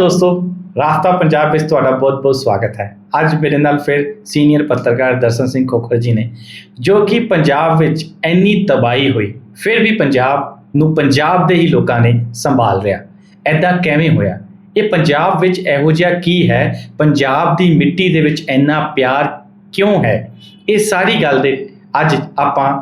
ਦੋਸਤੋ ਰਾਸਤਾ ਪੰਜਾਬ ਵਿੱਚ ਤੁਹਾਡਾ ਬਹੁਤ-ਬਹੁਤ ਸਵਾਗਤ ਹੈ ਅੱਜ ਮੇਰੇ ਨਾਲ ਫਿਰ ਸੀਨੀਅਰ ਪੱਤਰਕਾਰ ਦਰਸ਼ਨ ਸਿੰਘ ਖੋਖਰ ਜੀ ਨੇ ਜੋ ਕਿ ਪੰਜਾਬ ਵਿੱਚ ਇੰਨੀ ਤਬਾਹੀ ਹੋਈ ਫਿਰ ਵੀ ਪੰਜਾਬ ਨੂੰ ਪੰਜਾਬ ਦੇ ਹੀ ਲੋਕਾਂ ਨੇ ਸੰਭਾਲ ਲਿਆ ਐਦਾਂ ਕਿਵੇਂ ਹੋਇਆ ਇਹ ਪੰਜਾਬ ਵਿੱਚ ਇਹੋ ਜਿਹਾ ਕੀ ਹੈ ਪੰਜਾਬ ਦੀ ਮਿੱਟੀ ਦੇ ਵਿੱਚ ਇੰਨਾ ਪਿਆਰ ਕਿਉਂ ਹੈ ਇਹ ਸਾਰੀ ਗੱਲ ਦੇ ਅੱਜ ਆਪਾਂ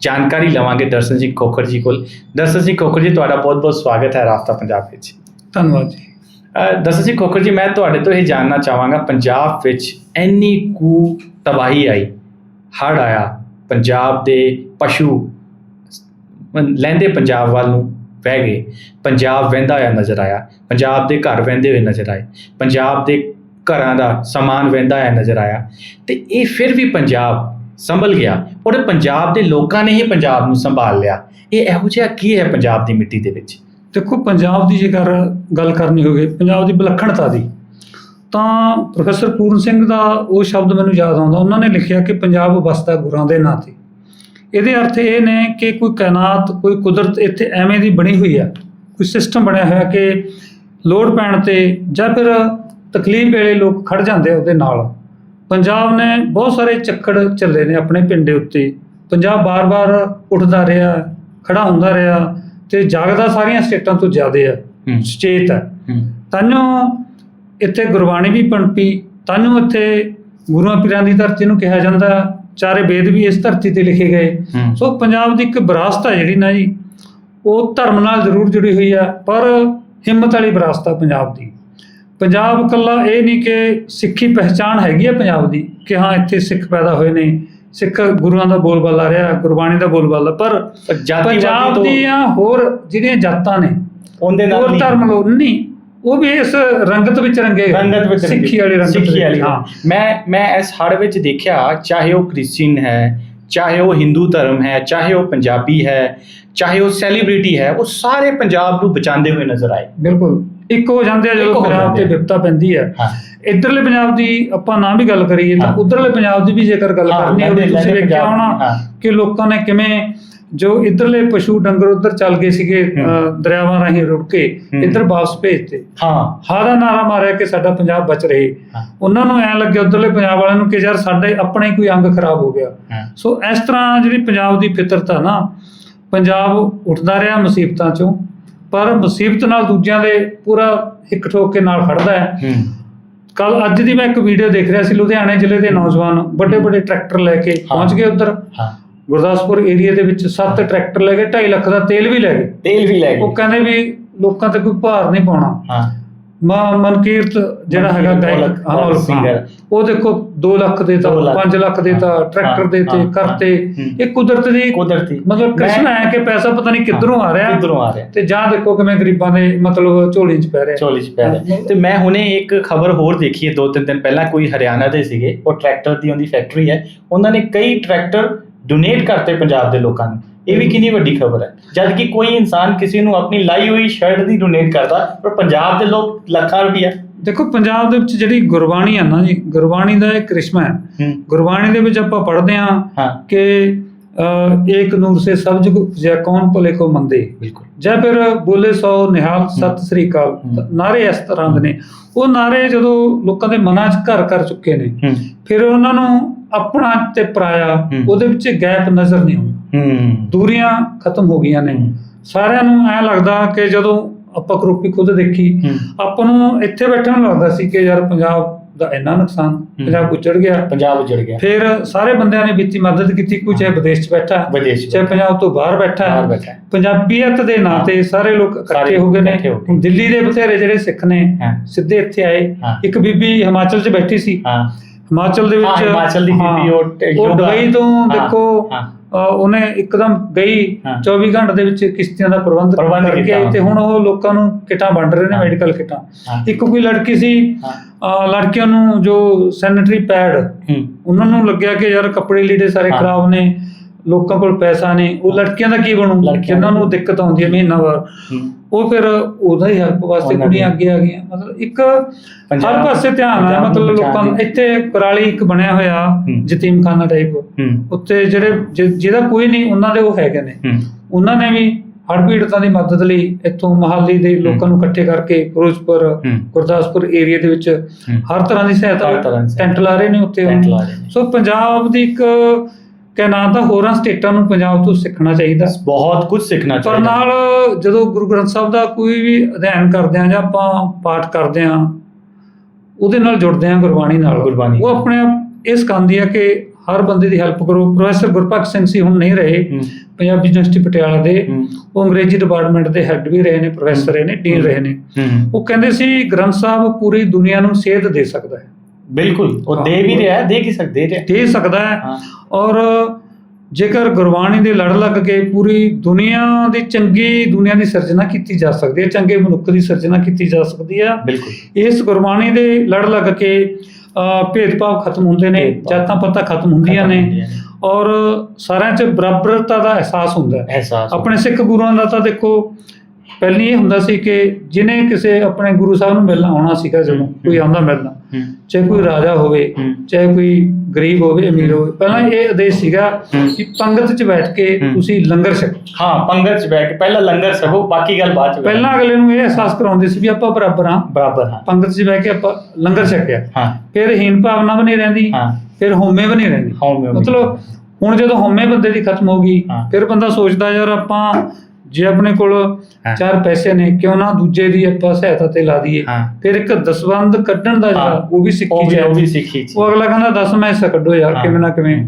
ਜਾਣਕਾਰੀ ਲਵਾਂਗੇ ਦਰਸ਼ਨ ਸਿੰਘ ਖੋਖਰ ਜੀ ਕੋਲ ਦਰਸ਼ਨ ਸਿੰਘ ਖੋਖਰ ਜੀ ਤੁਹਾਡਾ ਬਹੁਤ-ਬਹੁਤ ਸਵਾਗਤ ਹੈ ਰਾਫਤਾ ਪੰਜਾਬ ਵਿੱਚ ਧੰਨਵਾਦ ਜੀ ਅਹ ਦਰਸ਼ਨ ਖੋਖਰ ਜੀ, ਮੈਂ ਤੁਹਾਡੇ ਤੋਂ ਇਹ ਜਾਣਨਾ ਚਾਹਾਂਗਾ, ਪੰਜਾਬ ਵਿੱਚ ਇੰਨੀ ਕੁ ਤਬਾਹੀ ਆਈ, ਹੜ੍ਹ ਆਇਆ, ਪੰਜਾਬ ਦੇ ਪਸ਼ੂ ਲੈਂਦੇ ਪੰਜਾਬ ਵੱਲ ਨੂੰ ਵਹਿ ਗਏ, ਪੰਜਾਬ ਵਹਿੰਦਾ ਹੋਇਆ ਨਜ਼ਰ ਆਇਆ, ਪੰਜਾਬ ਦੇ ਘਰ ਵਹਿੰਦੇ ਹੋਏ ਨਜ਼ਰ ਆਏ, ਪੰਜਾਬ ਦੇ ਘਰਾਂ ਦਾ ਸਮਾਨ ਵਹਿੰਦਾ ਹੋਇਆ ਨਜ਼ਰ ਆਇਆ, ਤੇ ਇਹ ਫਿਰ ਵੀ ਪੰਜਾਬ ਸੰਭਲ ਗਿਆ ਔਰ ਪੰਜਾਬ ਦੇ ਲੋਕਾਂ ਨੇ ਹੀ ਪੰਜਾਬ ਨੂੰ ਸੰਭਾਲ ਲਿਆ। ਇਹ ਇਹੋ ਜਿਹਾ ਕੀ ਹੈ ਪੰਜਾਬ ਦੀ ਮਿੱਟੀ ਦੇ ਵਿੱਚ? ਦੇਖੋ, ਪੰਜਾਬ ਦੀ ਜੇਕਰ ਗੱਲ ਕਰਨੀ ਹੋਵੇ, ਪੰਜਾਬ ਦੀ ਵਿਲੱਖਣਤਾ ਦੀ, ਤਾਂ ਪ੍ਰੋਫੈਸਰ ਪੂਰਨ ਸਿੰਘ ਦਾ ਉਹ ਸ਼ਬਦ ਮੈਨੂੰ ਯਾਦ ਆਉਂਦਾ। ਉਹਨਾਂ ਨੇ ਲਿਖਿਆ ਕਿ ਪੰਜਾਬ ਵਸਦਾ ਗੁਰਾਂ ਦੇ ਨਾਂ ਤੇ। ਇਹਦੇ ਅਰਥ ਇਹ ਨੇ ਕਿ ਕੋਈ ਕਾਇਨਾਤ, ਕੋਈ ਕੁਦਰਤ ਇੱਥੇ ਐਵੇਂ ਦੀ ਬਣੀ ਹੋਈ ਆ। ਕੋਈ ਸਿਸਟਮ ਬਣਿਆ ਹੋਇਆ ਕਿ ਲੋੜ ਪੈਣ ਤੇ ਜਾਂ ਫਿਰ ਤਕਲੀਫ ਵੇਲੇ ਲੋਕ ਖੜ ਜਾਂਦੇ ਆ ਉਹਦੇ ਨਾਲ। ਪੰਜਾਬ ਨੇ ਬਹੁਤ ਸਾਰੇ ਚੱਕੜ ਚੱਲੇ ਨੇ ਆਪਣੇ ਪਿੰਡੇ ਉੱਤੇ। ਪੰਜਾਬ ਬਾਰ-ਬਾਰ ਉੱਠਦਾ ਰਿਹਾ ਖੜਾ ਹੁੰਦਾ ਰਿਹਾ। ਤੇ ਜਾਗਦਾ ਸਾਰੀਆਂ ਸਟੇਟਾਂ ਤੋਂ ਜ਼ਿਆਦੇ ਆ ਸੁਚੇਤ ਹੈ ਹੂੰ। ਤਾਂਿਓ ਇੱਥੇ ਗੁਰਬਾਣੀ ਵੀ ਪਣਪੀ ਤਾਂਿਓ ਇੱਥੇ ਗੁਰੂਆਂ ਪੀਰਾਂ ਦੀ ਧਰਤੀ ਨੂੰ ਕਿਹਾ ਜਾਂਦਾ ਚਾਰੇ ਵੇਦ ਵੀ ਇਸ ਧਰਤੀ ਤੇ ਲਿਖੇ ਗਏ। ਸੋ ਪੰਜਾਬ ਦੀ ਇੱਕ ਵਿਰਾਸਤ ਹੈ ਜਿਹੜੀ ਨਾ ਜੀ ਉਹ ਧਰਮ ਨਾਲ ਜ਼ਰੂਰ ਜੁੜੀ ਹੋਈ ਆ ਪਰ ਹਿੰਮਤ ਵਾਲੀ ਵਿਰਾਸਤ ਆ ਪੰਜਾਬ ਦੀ। ਪੰਜਾਬ ਇਕੱਲਾ ਇਹ ਨਹੀਂ ਕਿ ਸਿੱਖੀ ਪਹਿਚਾਣ ਹੈਗੀ ਆ ਪੰਜਾਬ ਦੀ ਕਿ ਹਾਂ ਇੱਥੇ ਸਿੱਖ ਪੈਦਾ ਹੋਏ ਨੇ ਸਿੱਖ ਗੁਰੂਆਂ ਦਾ ਬੋਲਬਾਲਾ ਰਿਹਾ ਗੁਰਬਾਣੀ ਦਾ ਬੋਲਬਾਲਾ ਪਰ ਪੰਜਾਬ ਦੀਆਂ ਹੋਰ ਜਿਹੜੀਆਂ ਜਾਤਾਂ ਨੇ ਉਹਦੇ ਨਾਲ ਹੋਰ। ਧਰਮ ਲੋਕ ਨਹੀਂ ਉਹ ਵੀ ਇਸ ਰੰਗਤ ਵਿੱਚ ਰੰਗੇ। ਰੰਗਤ ਵਿੱਚ ਸਿੱਖੀ ਵਾਲੀ ਰੰਗਤ ਸਿੱਖੀ ਵਾਲੀ ਹਾਂ ਮੈਂ ਮੈਂ ਇਸ ਹੜ ਵਿੱਚ ਦੇਖਿਆ ਚਾਹੇ ਉਹ ਕ੍ਰਿਸਚੀਅਨ ਹੈ ਚਾਹੇ ਉਹ ਹਿੰਦੂ ਧਰਮ ਹੈ ਚਾਹੇ ਉਹ ਪੰਜਾਬੀ ਹੈ ਚਾਹੇ ਉਹ ਸੈਲੀਬ੍ਰਿਟੀ ਹੈ ਉਹ ਸਾਰੇ ਪੰਜਾਬ ਨੂੰ ਬਚਾਉਂਦੇ ਹੋਏ ਨਜ਼ਰ ਆਏ ਬਿਲਕੁਲ ਇੱਕ ਹੋ ਜਾਂਦੇ ਆ ਇੱਕ ਜਦੋਂ ਹੋ ਪੰਜਾਬ ਤੇ ਆ। ਵਿਪਤਾ ਪੈਂਦੀ ਹੈ ਹਾਂ ਇੱਧਰਲੇ ਪੰਜਾਬ ਦੀ ਆਪਾਂ ਨਾ ਵੀ ਗੱਲ ਕਰੀਏ ਤਾਂ ਹਾਂ। ਉਧਰਲੇ ਪੰਜਾਬ ਦੀ ਵੀ ਜੇਕਰ ਗੱਲ ਹਾਂ, ਕਰਨੀ ਹੋਵੇ ਲਹਿੰਦੇ- ਤੁਸੀਂ ਲਹਿੰਦੇ ਵੇਖਿਆ ਪੰਜਾਬ ਹੋਣਾ ਹਾਂ। ਕਿ ਲੋਕਾਂ ਨੇ ਕਿਵੇਂ ਜੋ ਇੱਧਰਲੇ ਪਸ਼ੂ ਡੰਗਰ ਉਧਰ ਚੱਲ ਗਏ ਸੀਗੇ ਹੂੰ। ਦਰਿਆਵਾਂ ਰਾਹੀਂ ਰੁੜ ਕੇ ਹੂੰ। ਇੱਧਰ ਵਾਪਸ ਭੇਜਤੇ ਹਾਂ ਹਾਦਾ ਨਾਰਾ ਮਾਰਿਆ ਕਿ ਸਾਡਾ ਪੰਜਾਬ ਬਚ ਰਹੇ ਹਾਂ। ਉਹਨਾਂ ਨੂੰ ਐ ਲੱਗਿਆ ਉਧਰਲੇ ਪੰਜਾਬ ਵਾਲਿਆਂ ਨੂੰ ਕਿ ਯਾਰ ਸਾਡੇ ਆਪਣੇ ਹੀ ਕੋਈ ਅੰਗ ਖਰਾਬ ਹੋ ਗਿਆ ਹਾਂ ਸੋ ਇਸ ਤਰ੍ਹਾਂ ਜਿਹੜੀ ਪੰਜਾਬ ਦੀ ਫਿਤਰਤ ਆ ਨਾ ਪੰਜਾਬ ਉੱਠਦਾ ਰਿਹਾ ਮੁਸੀਬਤਾਂ ਚੋਂ ਪਰ ਮੁਸੀਬਤ ਨਾਲ ਦੂਜਿਆਂ ਦੇ ਪੂਰਾ ਹਿੱਕ ਠੋਕ ਕੇ ਨਾਲ ਖੜਦਾ ਹੈ। ਕੱਲ ਅੱਜ ਦੀ ਮੈਂ ਇੱਕ ਵੀਡੀਓ ਦੇਖ ਰਿਹਾ ਸੀ ਲੁਧਿਆਣੇ ਜ਼ਿਲ੍ਹੇ ਦੇ ਨੌਜਵਾਨ ਵੱਡੇ ਵੱਡੇ ਟਰੈਕਟਰ ਲੈ ਕੇ ਪਹੁੰਚ ਗਏ ਉੱਧਰ। ਗੁਰਦਾਸਪੁਰ ਏਰੀਆ ਦੇ ਵਿੱਚ ਸੱਤ ਟਰੈਕਟਰ ਲੈ ਗਏ 2.5 ਲੱਖ ਦਾ ਤੇਲ ਵੀ ਲੈ ਗਏ। ਤੇਲ ਵੀ ਲੈ ਉਹ ਗਏ ਕਹਿੰਦੇ ਵੀ ਲੋਕਾਂ ਤੇ ਕੋਈ ਭਾਰ ਨਹੀਂ ਪਾਉਣਾ। ਹਾਂ। ਮਾ ਮਨਕੀਰਤ ਜਿਹੜਾ ਹੈਗਾ ਮਨਕੀਰਤ ਗਾਇਕ ਔਲਖ- ਹਾਂ ਔਲਖ ਔਲਖ, ਹਾਂ। singer। ਉਹ ਦੇਖੋ 2 ਲੱਖ ਦੇ ਤਾਂ ਦੋ ਲੱਖ। 5 ਲੱਖ ਦੇ ਤਾਂ ਟਰੈਕਟਰ ਹਾਂ, ਦੇ ਤੇ ਹਾਂ, ਕਰਤੇ। ਹੂੰ। ਇਹ ਕੁਦਰਤ ਦੀ ਕੁਦਰਤੀ। ਮਤਲਬ ਕ੍ਰਿਸ਼ਨ ਹੈ ਕਿ ਪੈਸਾ ਪਤਾ ਨਹੀਂ ਕਿੱਧਰੋਂ ਆ ਰਿਹਾ। ਕਿੱਧਰੋਂ ਆ ਰਿਹਾ। ਤੇ ਜਾਂ ਦੇਖੋ ਕਿਵੇਂ ਗਰੀਬਾਂ ਦੇ ਮਤਲਬ ਝੋਲੀ 'ਚ ਪੈ ਰਿਹਾ। ਚੋਲੀ ਚ ਪੈ ਰਿਹਾ। ਤੇ ਮੈਂ ਹੁਣੇ ਇੱਕ ਖਬਰ ਹੋਰ ਦੇਖੀ ਹੈ ਦੋ ਤਿੰਨ ਦਿਨ ਪਹਿਲਾਂ ਕੋਈ ਹਰਿਆਣਾ ਦੇ ਸੀਗੇ। ਉਹ ਟਰੈਕਟਰ ਦੀ ਉਹਦੀ ਫੈਕਟਰੀ ਹੈ। ਉਹਨਾਂ ਨੇ ਕਈ ਟਰੈਕਟਰ ਡੋਨੇਟ ਕਰਤੇ ਪੰਜਾਬ ਦੇ ਲੋਕਾਂ ਨੂੰ। ਇਹ ਵੀ ਕਿੰਨੀ ਵੱਡੀ ਖਬਰ ਹੈ। ਜਦ ਕਿ ਕੋਈ ਇਨਸਾਨ ਕਿਸੇ ਨੂੰ ਆਪਣੀ ਲਾਈ ਹੋਈ ਸ਼ਰਟ ਦੀ ਡੋਨੇਟ ਕਰਦਾ ਪਰ ਪੰਜਾਬ ਦੇ ਲੋਕ ਲੱਖਾਂ ਰੁਪਈਆ। ਦੇਖੋ ਪੰਜਾਬ ਦੇ ਵਿੱਚ ਜਿਹੜੀ ਗੁਰਬਾਣੀ ਆ ਨਾ ਜੀ ਗੁਰਬਾਣੀ ਦਾ ਇੱਕ ਕ੍ਰਿਸ਼ਮਾ ਹੈ। ਗੁਰਬਾਣੀ ਦੇ ਵਿੱਚ ਆਪਾਂ ਪੜ੍ਹਦੇ ਹਾਂ ਕਿ ਏਕ ਨੂਰ ਸੇ ਸਭ ਜਗ ਉਪਜਿਆ ਕੌਣ ਭਲੇ ਕੋ ਮੰਦੇ। ਬਿਲਕੁਲ। ਜਾਂ ਫਿਰ ਬੋਲੇ ਸੋ ਨਿਹਾਲ ਸਤਿ ਸ੍ਰੀ ਅਕਾਲ। ਨਾਰੇ ਇਸ ਤਰ੍ਹਾਂ ਦੇ ਨੇ। ਉਹ ਨਾਰੇ ਜਦੋਂ ਲੋਕਾਂ ਦੇ ਮਨਾਂ 'ਚ ਘਰ ਕਰ ਚੁੱਕੇ ਨੇ ਫਿਰ ਉਹਨਾਂ ਨੂੰ ਆਪਣਾ ਤੇ ਪਰਾਇਆ। ਉਹਦੇ ਵਿੱਚ ਗੈਪ ਨਜ਼ਰ ਨਹੀਂ ਆਉਂਦਾ। ਹੂੰ। ਦੂਰੀਆਂ ਖਤਮ ਹੋ ਗਈਆਂ ਨੇ। ਸਾਰਿਆਂ ਨੂੰ ਐ ਲੱਗਦਾ ਕਿ ਜਦੋਂ ਆਪਾਂ ਕਰੋਪੀ ਖੁਦ ਦੇਖੀ। ਆਪਾਂ ਨੂੰ ਇੱਥੇ ਬੈਠਣ ਨੂੰ ਲੱਗਦਾ ਸੀ ਕਿ ਯਾਰ ਪੰਜਾਬ ਦਾ ਇੰਨਾ ਨੁਕਸਾਨ ਪੰਜਾਬ ਉੱਜੜ ਗਿਆ। ਪੰਜਾਬ ਉਜੜ ਗਿਆ। ਫਿਰ ਸਾਰੇ ਬੰਦਿਆਂ ਨੇ ਵਿੱਤੀ ਮਦਦ ਕੀਤੀ ਕੋਈ ਚਾਹੇ ਵਿਦੇਸ਼ 'ਚ ਬੈਠਾ ਚਾਹੇ ਪੰਜਾਬ ਤੋਂ ਬਾਹਰ ਬੈਠਾ। ਪੰਜਾਬੀਅਤ ਦੇ ਨਾਂ ਤੇ ਸਾਰੇ ਲੋਕ ਇਕੱਠੇ ਹੋ ਗਏ ਨੇ। ਦਿੱਲੀ ਦੇ ਬਥੇਰੇ ਜਿਹੜੇ ਸਿੱਖ ਨੇ। ਸਿੱਧੇ ਇੱਥੇ ਆਏ। ਇੱਕ ਬੀਬੀ ਹਿਮਾਚਲ 'ਚ ਬੈਠੀ ਸੀ। ਹਾਂ। ਹਿਮਾਚਲ ਦੇ ਹਾਂ, ਵਿੱਚ ਹਿਮਾਚਲ ਦੀ ਹਾਂ, ਬੀਬੀ ਉਹ ਟ- ਉਹ ਯੋਗਾ- ਦੁਬਈ ਤੋਂ ਹਾਂ, ਦੇਖੋ ਹਾਂ। ਅ, ਉਹਨੇ ਇੱਕਦਮ ਗਈ ਹਾਂ। 24 ਘੰਟੇ ਦੇ ਵਿੱਚ ਕਿਸ਼ਤੀਆਂ ਦਾ ਪ੍ਰਬੰਧ ਪ੍ਰਬੰਧ ਕਰਕੇ। ਆਈ ਤੇ ਹੁਣ ਉਹ ਲੋਕਾਂ ਨੂੰ ਕਿਟਾਂ ਵੰਡ ਰਹੇ ਨੇ ਹਾਂ। ਮੈਡੀਕਲ ਕਿਟਾਂ ਹਾਂ। ਇੱਕ ਕੋਈ ਲੜਕੀ ਸੀ ਹਾਂ ਅ, ਲੜਕੀਆਂ ਨੂੰ ਜੋ ਸੈਨੀਟਰੀ ਪੈਡ ਹੂੰ ਉਹਨਾਂ ਨੂੰ ਲੱਗਿਆ ਕਿ ਯਾਰ ਕੱਪੜੇ ਲੀੜੇ ਸਾਰੇ ਹਾਂ। ਖਰਾਬ ਨੇ ਲੋਕਾਂ ਕੋਲ ਪੈਸਾ ਨਹੀਂ ਉਹ ਲੜਕੀਆਂ ਦਾ ਕੀ ਬਣੂ? ਲੜਕੀਆਂ ਜਿਨ੍ਹਾਂ ਨੂੰ ਦਿੱਕਤ ਆਉਂਦੀ ਹੈ ਮਹੀਨਾਵਾਰ ਉਹ ਫਿਰ ਉਹਦਾ ਹੀ ਹੈਲਪ ਵਾਸਤੇ ਕੁੜੀਆਂ ਅੱਗੇ ਆ ਗਈਆਂ। ਮਤਲਬ ਇੱਕ ਹਰ ਪਾਸੇ ਧਿਆਨ ਹੈ ਮਤਲਬ ਲੋਕਾਂ ਨੂੰ ਇੱਥੇ ਪਰਾਲੀ ਇੱਕ ਬਣਿਆ ਹੋਇਆ ਹੂੰ। ਯਤੀਮਖਾਨਾ ਟਾਈਪ ਉੱਤੇ ਜਿਹੜੇ ਜਿਹਦਾ ਕੋਈ ਨਹੀਂ ਉਹਨਾਂ ਦੇ ਉਹ ਹੈਗੇ ਨੇ। ਉਹਨਾਂ ਨੇ ਵੀ ਹੜ੍ਹ ਪੀੜਤਾਂ ਦੀ ਮਦਦ ਲਈ ਇੱਥੋਂ ਮਹਾਲੀ ਦੇ ਲੋਕਾਂ ਨੂੰ ਇਕੱਠੇ ਕਰਕੇ ਫਿਰੋਜ਼ਪੁਰ ਗੁਰਦਾਸਪੁਰ ਏਰੀਆ ਦੇ ਵਿੱਚ। ਹਰ ਤਰ੍ਹਾਂ ਦੀ ਸਹਾਇਤਾ ਟੈਂਟ ਲਾ ਰਹੇ ਨੇ ਉੱਤੇ। ਸੋ ਪੰਜਾਬ ਦੀ ਇੱਕ ਕਹਿ ਨਾਂ ਤਾਂ ਹੋਰਾਂ ਸਟੇਟਾਂ ਨੂੰ ਪੰਜਾਬ ਤੋਂ ਸਿੱਖਣਾ ਚਾਹੀਦਾ। ਬਹੁਤ ਕੁਝ ਸਿੱਖਣਾ ਪਰ ਚਾਹੀਦਾ। ਨਾਲ ਜਦੋਂ ਗੁਰੂ ਗ੍ਰੰਥ ਸਾਹਿਬ ਦਾ ਕੋਈ ਵੀ ਅਧਿਐਨ ਕਰਦੇ ਆ ਜਾਂ ਆਪਾਂ ਪਾਠ ਕਰਦੇ ਆ ਉਹਦੇ ਨਾਲ ਜੁੜਦੇ ਆ ਗੁਰਬਾਣੀ ਨਾਲ। ਗੁਰਬਾਣੀ ਉਹ। ਆਪਣੇ ਆਪ ਇਹ ਸਿਖਾਉਂਦੀ ਆ ਕਿ ਹਰ ਬੰਦੇ ਦੀ ਹੈਲਪ ਕਰੋ। ਪ੍ਰੋਫੈਸਰ ਗੁਰਪ੍ਰਗਟ ਸਿੰਘ ਸੀ ਹੁਣ ਨਹੀਂ ਰਹੇ ਪੰਜਾਬੀ ਯੂਨੀਵਰਸਿਟੀ ਪਟਿਆਲਾ ਦੇ। ਉਹ ਅੰਗਰੇਜ਼ੀ ਡਿਪਾਰਟਮੈਂਟ ਦੇ ਹੈੱਡ ਵੀ ਰਹੇ ਨੇ ਪ੍ਰੋਫੈਸਰ ਰਹੇ ਨੇ ਡੀਨ ਰਹੇ ਨੇ। ਉਹ ਕਹਿੰਦੇ ਸੀ ਗ੍ਰੰਥ ਸਾਹਿਬ ਪੂਰੀ ਦੁਨੀਆ ਨੂੰ ਸੇਧ ਦੇ ਸਕਦਾ ਹੈ। ਬਿਲਕੁਲ ਉਹ। ਦੇ ਵੀ ਰਿਹਾ ਹੈ, ਦੇ ਕੀ ਸਕਦੇ ਰਿਹਾ ਦੇ ਸਕਦਾ ਹੈ ਔਰ ਜੇਕਰ ਗੁਰਬਾਣੀ ਦੇ ਲੜ ਲੱਗ ਕੇ ਪੂਰੀ ਦੁਨੀਆ ਦੀ ਚੰਗੀ ਦੁਨੀਆ ਦੀ ਸਿਰਜਣਾ ਕੀਤੀ ਜਾ ਸਕਦੀ ਹੈ ਚੰਗੇ ਮਨੁੱਖ ਦੀ ਸਿਰਜਣਾ ਕੀਤੀ ਜਾ ਸਕਦੀ ਹੈ ਬਿਲਕੁਲ ਇਸ ਗੁਰਬਾਣੀ ਦੇ ਲੜ ਲੱਗ ਕੇ ਭੇਦਭਾਵ ਖਤਮ ਹੁੰਦੇ ਨੇ। ਜਾਤਾਂ ਪਤਾਂ ਖਤਮ ਹੁੰਦੀਆਂ ਨੇ। ਔਰ ਸਾਰਿਆਂ 'ਚ ਬਰਾਬਰਤਾ ਦਾ ਅਹਿਸਾਸ ਹੁੰਦਾ ਹੈ ਆਪਣੇ ਸਿੱਖ ਗੁਰੂਆਂ ਦਾ ਤਾਂ ਦੇਖੋ ਪਹਿਲੀ ਇਹ ਹੁੰਦਾ ਸੀ ਕਿ ਜਿਹਨੇ ਕਿਸੇ ਆਪਣੇ ਗੁਰੂ ਸਾਹਿਬ ਨੂੰ ਮਿਲਣਾ ਆਉਣਾ ਸੀਗਾ ਜਦੋਂ। ਕੋਈ ਆਉਂਦਾ ਮਿਲਣਾ ਚਾਹੇ ਕੋਈ ਰਾਜਾ ਹੋਵੇ ਚਾਹੇ ਕੋਈ ਗਰੀਬ ਹੋਵੇ ਅਮੀਰ ਹੋਵੇ ਪਹਿਲਾਂ ਇਹ ਆਦੇਸ਼ ਸੀਗਾ। ਕਿ ਪੰਗਤ 'ਚ ਬੈਠ ਕੇ। ਤੁਸੀਂ ਲੰਗਰ ਛਕੋ। ਹਾਂ ਪੰਗਤ ਚ ਬੈ ਕੇ ਪਹਿਲਾਂ ਲੰਗਰ ਛਕੋ ਬਾਕੀ ਗੱਲ ਬਾਅਦ ਚ ਪਹਿਲਾਂ ਅਗਲੇ ਨੂੰ ਇਹ ਅਹਿਸਾਸ ਕਰਾਉਂਦੇ ਸੀ ਵੀ ਆਪਾਂ ਬਰਾਬਰ ਹਾਂ। ਬਰਾਬਰ ਹਾਂ। ਪੰਗਤ 'ਚ ਬਹਿ ਕੇ ਆਪਾਂ ਲੰਗਰ ਛਕਿਆ। ਹਾਂ। ਫਿਰ ਹੀਨ ਭਾਵਨਾ ਵੀ ਨਹੀਂ ਰਹਿੰਦੀ ਹਾਂ। ਫਿਰ ਹਉਮੈ ਵੀ ਨਹੀਂ ਰਹਿੰਦੀ। ਮਤਲਬ ਹੁਣ ਜਦੋਂ ਹਉਮੈ ਬੰਦੇ ਦੀ ਖਤਮ ਹੋ ਗਈ। ਫਿਰ ਬੰਦਾ ਸੋਚਦਾ ਯਾਰ ਆਪਾਂ ਜੇ ਆਪਣੇ ਕੋਲ ਹਾਂ। ਚਾਰ ਪੈਸੇ ਨੇ ਕਿਉਂ ਨਾ ਦੂਜੇ ਦੀ ਆਪਾਂ ਸਹਾਇਤਾ ਤੇ ਲਾ ਦਈਏ। ਹਾਂ। ਫਿਰ ਇੱਕ ਦਸਵੰਦ ਕੱਢਣ ਦਾ ਹਾਂ। ਜਿਹੜਾ ਉਹ ਵੀ ਉਹ ਸਿੱਖੀ ਵੀ ਉਹ ਵੀ ਜਾਏ। ਸਿੱਖੀ ਉਹ ਅਗਲਾ ਕਹਿੰਦਾ ਦਸ ਮੈਂ ਹਿੱਸਾ ਕੱਢੋ ਯਾਰ ਹਾਂ। ਕਿਵੇਂ ਨਾ ਕਿਵੇਂ।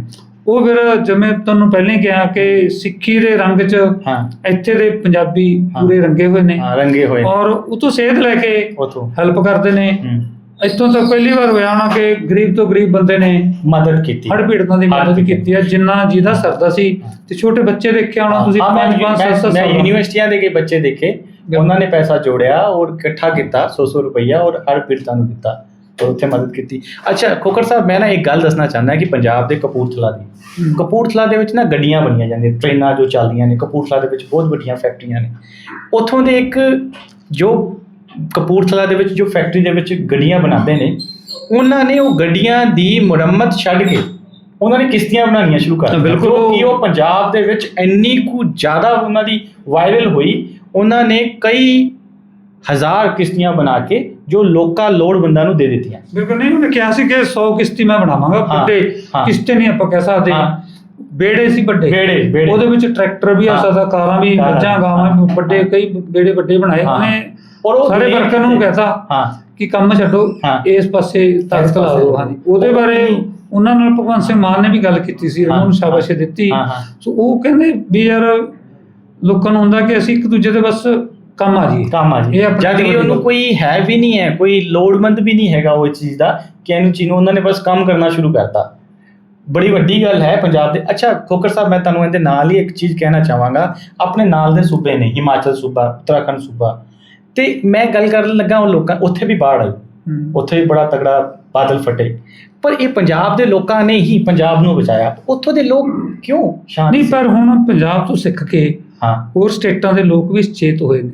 ਉਹ ਫਿਰ ਜਿਵੇਂ ਤੁਹਾਨੂੰ ਪਹਿਲਾਂ ਹੀ ਕਿਹਾ ਕਿ ਸਿੱਖੀ ਦੇ ਰੰਗ 'ਚ ਹਾਂ। ਇੱਥੇ ਦੇ ਪੰਜਾਬੀ ਹਾਂ। ਪੂਰੇ ਰੰਗੇ ਹੋਏ ਨੇ। ਹਾਂ ਰੰਗੇ ਹੋਏ ਔਰ ਉਹ ਤੋਂ ਸੇਧ ਲੈ ਕੇ ਉਥੋਂ ਹੈਲਪ ਕਰਦੇ ਨੇ। ਹੂੰ। ਇੱਥੋਂ ਤਾਂ ਪਹਿਲੀ ਵਾਰ ਹੋਇਆ ਹੋਣਾ ਕਿ ਗਰੀਬ ਤੋਂ ਗਰੀਬ ਬੰਦੇ ਨੇ ਮਦਦ ਕੀਤੀ। ਹੜ ਪੀੜਤਾਂ ਦੀ ਮਦਦ ਕੀਤੀ ਹੈ ਜਿੰਨਾ ਜਿਹਦਾ ਸਰਦਾ ਸੀ ਤੇ ਛੋਟੇ ਬੱਚੇ ਦੇਖਿਆ ਹੋਣਾ ਤੁਸੀਂ ਹਾਂ, ਮੈਂ- 5 5 ਮੈਂ- 7 7 ਮੈਂ ਯੂਨੀਵਰਸਿਟੀਆਂ ਦੇ ਕੇ ਬੱਚੇ ਦੇਖੇ ਉਹਨਾਂ ਨੇ ਪੈਸਾ ਜੋੜਿਆ ਔਰ ਇਕੱਠਾ ਕੀਤਾ 100 ਰੁਪਈਆ ਔਰ ਹਰ ਪੀੜਤਾਂ ਨੂੰ ਦਿੱਤਾ ਔਰ ਉੱਥੇ ਮਦਦ ਕੀਤੀ। ਅੱਛਾ ਖੋਕਰ ਸਾਹਿਬ ਮੈਂ ਨਾ ਇੱਕ ਗੱਲ ਦੱਸਣਾ ਚਾਹੁੰਦਾ ਕਿ ਪੰਜਾਬ ਦੇ ਕਪੂਰਥਲਾ ਦੀ। ਕਪੂਰਥਲਾ ਦੇ ਵਿੱਚ ਨਾ ਗੱਡੀਆਂ ਬਣੀਆਂ ਜਾਂਦੀਆਂ ਟ੍ਰੇਨਾਂ ਜੋ ਚੱਲਦੀਆਂ ਨੇ ਕਪੂਰਥਲਾ ਦੇ ਵਿੱਚ ਬਹੁਤ ਵੱਡੀਆਂ ਫੈਕਟਰੀਆਂ ਨੇ। ਉੱਥੋਂ ਦੇ ਇੱਕ ਜੋ ਕਪੂਰਥਲਾ ਦੇ ਵਿੱਚ ਜੋ ਫੈਕਟਰੀ ਦੇ ਵਿੱਚ ਗੱਡੀਆਂ ਬਣਾਉਂਦੇ ਨੇ ਉਹਨਾਂ ਨੇ ਉਹ ਗੱਡੀਆਂ ਦੀ ਮੁਰੰਮਤ ਛੱਡ ਕੇ ਉਹਨਾਂ ਨੇ ਕਿਸ਼ਤੀਆਂ ਬਣਾਉਣੀਆਂ ਸ਼ੁਰੂ ਕਰ ਦਿੱਤੀਆਂ ਬਿਲਕੁਲ। ਜੋ ਕਿ ਉਹ ਪੰਜਾਬ ਦੇ ਵਿੱਚ ਇੰਨੀ ਕੁ ਜ਼ਿਆਦਾ ਉਹਨਾਂ ਦੀ ਵਾਇਰਲ ਹੋਈ ਉਹਨਾਂ ਨੇ ਕਈ ਹਜ਼ਾਰ ਕਿਸ਼ਤੀਆਂ ਬਣਾ ਕੇ ਜੋ ਲੋਕਾਂ ਲੋੜਵੰਦਾਂ ਨੂੰ ਦੇ ਦਿੱਤੀਆਂ ਬਿਲਕੁਲ ਨਹੀਂ ਉਹਨੇ ਕਿਹਾ ਸੀ ਕਿ 100 ਕਿਸ਼ਤੀ ਮੈਂ ਬਣਾਵਾਂਗਾ ਵੱਡੇ। ਕਿਸ਼ਤੇ ਨਹੀਂ ਆਪਾਂ ਕਹਿ ਸਕਦੇ ਹਾਂ। ਬੇੜੇ ਸੀ ਵੱਡੇ ਬੇੜੇ ਬੇੜੇ ਉਹਦੇ ਵਿੱਚ ਟਰੈਕਟਰ ਵੀ ਆ। ਸਕਦਾ ਕਾਰਾਂ ਵੀ ਮੱਝਾਂ ਗਾਵਾਂ। ਵੱਡੇ ਕਈ ਬੇੜੇ ਵੱਡੇ ਬਣਾਏ। ਉਹਨੇ ਔਰ ਉਹ ਸਾਰੇ ਵਰਕਰ ਨੂੰ ਕਹਤਾ ਹਾਂ। ਕਿ ਕੰਮ ਛੱਡੋ ਹਾਂ। ਇਸ ਪਾਸੇ ਤਾਕਤ ਲਾ ਦਿਓ ਹਾਂਜੀ। ਉਹਦੇ ਬਾਰੇ ਉਹਨਾਂ ਨਾਲ ਭਗਵੰਤ ਸਿੰਘ ਮਾਨ ਨੇ ਵੀ ਗੱਲ ਕੀਤੀ ਸੀ ਉਹਨਾਂ ਨੂੰ ਹਾਂ, ਸ਼ਾਬਾਸ਼ੀ ਦਿੱਤੀ। ਹਾਂ ਹਾਂ। ਸੋ ਉਹ ਕਹਿੰਦੇ ਵੀ ਯਾਰ ਲੋਕਾਂ ਨੂੰ ਹੁੰਦਾ ਕਿ ਅਸੀਂ ਇੱਕ ਦੂਜੇ ਦੇ ਬਸ ਕੰਮ ਆ ਜਾਈਏ। ਕੰਮ ਆ ਜੀ ਇਹ ਆਪਣੀ ਜਦ ਕਿ ਉਹਨੂੰ। ਕੋਈ ਹੈ ਵੀ ਨਹੀਂ ਹੈ ਕੋਈ ਲੋੜਵੰਦ ਵੀ ਨਹੀਂ ਹੈਗਾ ਉਹ ਚੀਜ਼ ਦਾ ਕਿ ਇਹਨੂੰ ਚੀਜ਼ ਨੂੰ ਉਹਨਾਂ ਨੇ ਬਸ ਕੰਮ ਕਰਨਾ ਸ਼ੁਰੂ ਕਰਤਾ। ਬੜੀ ਵੱਡੀ ਗੱਲ ਹੈ ਪੰਜਾਬ ਦੇ। ਅੱਛਾ ਖੋਕਰ ਸਾਹਿਬ ਮੈਂ ਤੁਹਾਨੂੰ ਇਹਦੇ ਨਾਲ ਹੀ ਇੱਕ ਚੀਜ਼ ਕਹਿਣਾ ਚਾਹਾਂਗਾ। ਆਪਣੇ ਨਾਲ ਦੇ ਸੂਬੇ ਨੇ ਹਿਮਾਚਲ ਸੂਬਾ ਉੱਤਰਾਖੰਡ ਸੂਬਾ। ਤੇ ਮੈਂ ਗੱਲ ਕਰਨ ਲੱਗਾ ਉਹ ਲੋਕਾਂ ਉੱਥੇ ਵੀ ਬਾੜ ਆਈ। ਉੱਥੇ ਵੀ ਬੜਾ ਤਗੜਾ ਬਾਦਲ ਫਟੇ। ਪਰ ਇਹ ਪੰਜਾਬ ਦੇ ਲੋਕਾਂ ਨੇ ਹੀ ਪੰਜਾਬ ਨੂੰ ਬਚਾਇਆ। ਉੱਥੋਂ ਦੇ ਲੋਕ ਕਿਉਂ ਸ਼ਾਂਤ ਨਹੀਂ? ਪਰ ਹੁਣ ਪੰਜਾਬ ਤੋਂ ਸਿੱਖ ਕੇ ਹਾਂ। ਹੋਰ ਸਟੇਟਾਂ ਦੇ ਲੋਕ ਵੀ ਚੇਤ ਹੋਏ ਨੇ।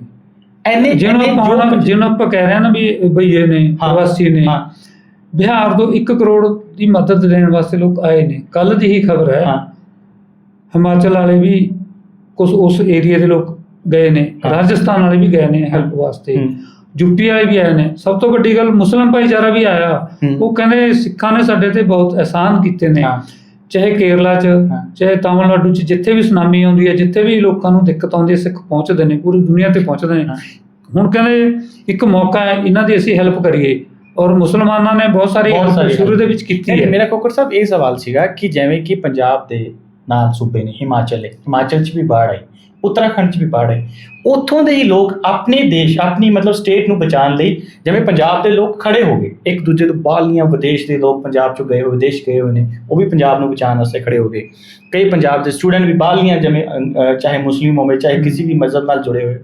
ਐਨੇ ਜਿਹਨੂੰ ਜਿਹਨੂੰ ਆਪਾਂ ਕਹਿ ਰਹੇ ਹਾਂ ਨਾ ਵੀ ਬਈਏ ਨੇ ਪ੍ਰਵਾਸੀ ਨੇ ਹਾਂ। ਬਿਹਾਰ ਤੋਂ 1 ਕਰੋੜ ਦੀ ਮਦਦ ਦੇਣ ਵਾਸਤੇ ਲੋਕ ਆਏ ਨੇ। ਕੱਲ ਦੀ ਹੀ ਖਬਰ ਹੈ। ਹਾਂ। ਹਿਮਾਚਲ ਵਾਲੇ ਵੀ ਕੁਝ ਉਸ ਏਰੀਆ ਦੇ ਲੋਕ ਗਏ ਨੇ। ਰਾਜਸਥਾਨ ਵਾਲੇ ਵੀ ਗਏ ਨੇ ਹੈਲਪ ਵਾਸਤੇ। ਯੂਪੀ ਵਾਲੇ ਵੀ ਆਏ ਨੇ। ਸਭ ਤੋਂ ਵੱਡੀ ਗੱਲ ਮੁਸਲਮਾਨ ਭਾਈਚਾਰਾ ਵੀ ਆਇਆ। ਉਹ ਕਹਿੰਦੇ ਸਿੱਖਾਂ ਨੇ ਸਾਡੇ ਤੇ ਬਹੁਤ ਅਹਿਸਾਨ ਕੀਤੇ ਨੇ। ਚਾਹੇ ਕੇਰਲਾ 'ਚ। ਚਾਹੇ ਤਾਮਿਲਨਾਡੂ 'ਚ ਜਿੱਥੇ ਵੀ ਸੁਨਾਮੀ ਆਉਂਦੀ ਹੈ ਜਿੱਥੇ ਵੀ ਲੋਕਾਂ ਨੂੰ ਦਿੱਕਤ ਆਉਂਦੀ ਹੈ ਸਿੱਖ ਪਹੁੰਚਦੇ ਨੇ ਪੂਰੀ ਦੁਨੀਆ ਤੇ ਪਹੁੰਚਦੇ ਨੇ। ਹੁਣ ਕਹਿੰਦੇ ਇੱਕ ਮੌਕਾ ਹੈ ਇਹਨਾਂ ਦੀ ਅਸੀਂ ਹੈਲਪ ਕਰੀਏ। ਔਰ ਮੁਸਲਮਾਨਾਂ ਨੇ ਬਹੁਤ ਸਾਰੀ ਸਾਰੀ ਦੇ ਵਿੱਚ ਕੀਤੀ ਹੈ। ਮੇਰਾ ਕੋਕਰ ਸਾਹਿਬ ਇਹ ਸਵਾਲ ਸੀਗਾ ਕਿ ਜਿਵੇਂ ਕਿ ਪੰਜਾਬ ਦੇ ਨਾਲ ਸੂਬੇ ਨੇ ਹਿਮਾਚਲ ਹੈ ਹਿਮਾਚਲ 'ਚ ਵੀ ਬਾੜ ਆਈ। ਉੱਤਰਾਖੰਡ 'ਚ ਵੀ ਬਾੜ ਹੈ ਉੱਥੋਂ ਦੇ ਹੀ ਲੋਕ ਆਪਣੇ ਦੇਸ਼, ਆਪਣੀ ਮਤਲਬ ਸਟੇਟ ਨੂੰ ਬਚਾਉਣ ਲਈ ਜਿਵੇਂ ਪੰਜਾਬ ਦੇ ਲੋਕ ਖੜੇ ਹੋ ਗਏ, ਇੱਕ ਦੂਜੇ ਤੋਂ ਬਾਹਲੀਆਂ ਵਿਦੇਸ਼ ਦੇ ਲੋਕ ਪੰਜਾਬ 'ਚੋਂ ਗਏ ਹੋਏ, ਵਿਦੇਸ਼ ਗਏ ਹੋਏ ਨੇ, ਉਹ ਵੀ ਪੰਜਾਬ ਨੂੰ ਬਚਾਉਣ ਵਾਸਤੇ ਖੜੇ ਹੋ ਗਏ। ਕਈ ਪੰਜਾਬ ਦੇ ਸਟੂਡੈਂਟ ਵੀ ਬਾਹਲੀਆਂ ਜਿਵੇਂ ਚਾਹੇ ਮੁਸਲਿਮ ਹੋਵੇ, ਚਾਹੇ ਕਿਸੇ ਵੀ ਮਜ਼ਹਬ ਨਾਲ ਜੁੜੇ ਹੋਏ।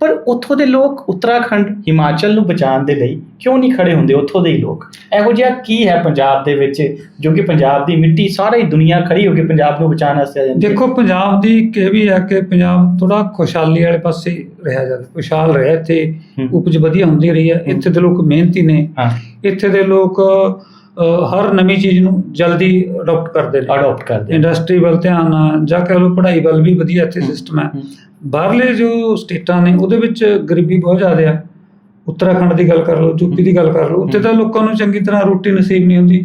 ਪਰ ਉੱਥੋਂ ਦੇ ਲੋਕ ਉੱਤਰਾਖੰਡ ਹਿਮਾਚਲ ਨੂੰ ਬਚਾਉਣ ਦੇ ਲਈ ਕਿਉਂ ਨਹੀਂ ਖੜੇ ਹੁੰਦੇ ਉੱਥੋਂ ਦੇ ਹੀ ਲੋਕ? ਇਹੋ ਜਿਹਾ ਕੀ ਹੈ ਪੰਜਾਬ ਦੇ ਵਿੱਚ ਜੋ ਕਿ ਪੰਜਾਬ ਦੀ ਮਿੱਟੀ ਸਾਰੀ ਦੁਨੀਆ ਖੜੀ ਹੋ ਕੇ ਪੰਜਾਬ ਨੂੰ ਬਚਾਉਣ ਵਾਸਤੇ ਆ ਜਾਂਦੀ ਦੇਖੋ ਪੰਜਾਬ ਦੀ ਇਹ ਵੀ ਹੈ ਕਿ ਪੰਜਾਬ ਥੋੜਾ ਖੁਸ਼ਹਾਲੀ ਵਾਲੇ ਪਾਸੇ ਰਿਹਾ ਜਾਂਦਾ ਖੁਸ਼ਹਾਲ ਰਿਹਾ ਇੱਥੇ। ਉਪਜ ਵਧੀਆ ਹੁੰਦੀ ਰਹੀ ਹੈ। ਇੱਥੇ ਦੇ ਲੋਕ ਮਿਹਨਤੀ ਨੇ ਹਾਂ। ਇੱਥੇ ਦੇ ਲੋਕ ਹਰ ਨਵੀਂ ਚੀਜ਼ ਨੂੰ ਜਲਦੀ ਅਡਾਪਟ ਕਰਦੇ ਨੇ। ਅਡਾਪਟ ਕਰਦੇ ਇੰਡਸਟਰੀ ਵੱਲ ਧਿਆਨ ਜਾਂ ਕਹ ਲਓ ਪੜ੍ਹਾਈ ਵੱਲ ਵੀ ਵਧੀਆ ਇੱਥੇ ਸਿਸਟਮ ਹੈ। ਬਾਹਰਲੇ ਜੋ ਸਟੇਟਾਂ ਨੇ ਉਹਦੇ ਵਿੱਚ ਗਰੀਬੀ ਬਹੁਤ ਜ਼ਿਆਦਾ ਆ ਉੱਤਰਾਖੰਡ ਦੀ ਗੱਲ ਕਰ ਲਓ ਯੂਪੀ ਦੀ ਗੱਲ ਕਰ ਲਓ ਉੱਥੇ ਤਾਂ ਲੋਕਾਂ ਨੂੰ ਚੰਗੀ ਤਰ੍ਹਾਂ ਰੋਟੀ ਨਸੀਬ ਨਹੀਂ ਹੁੰਦੀ।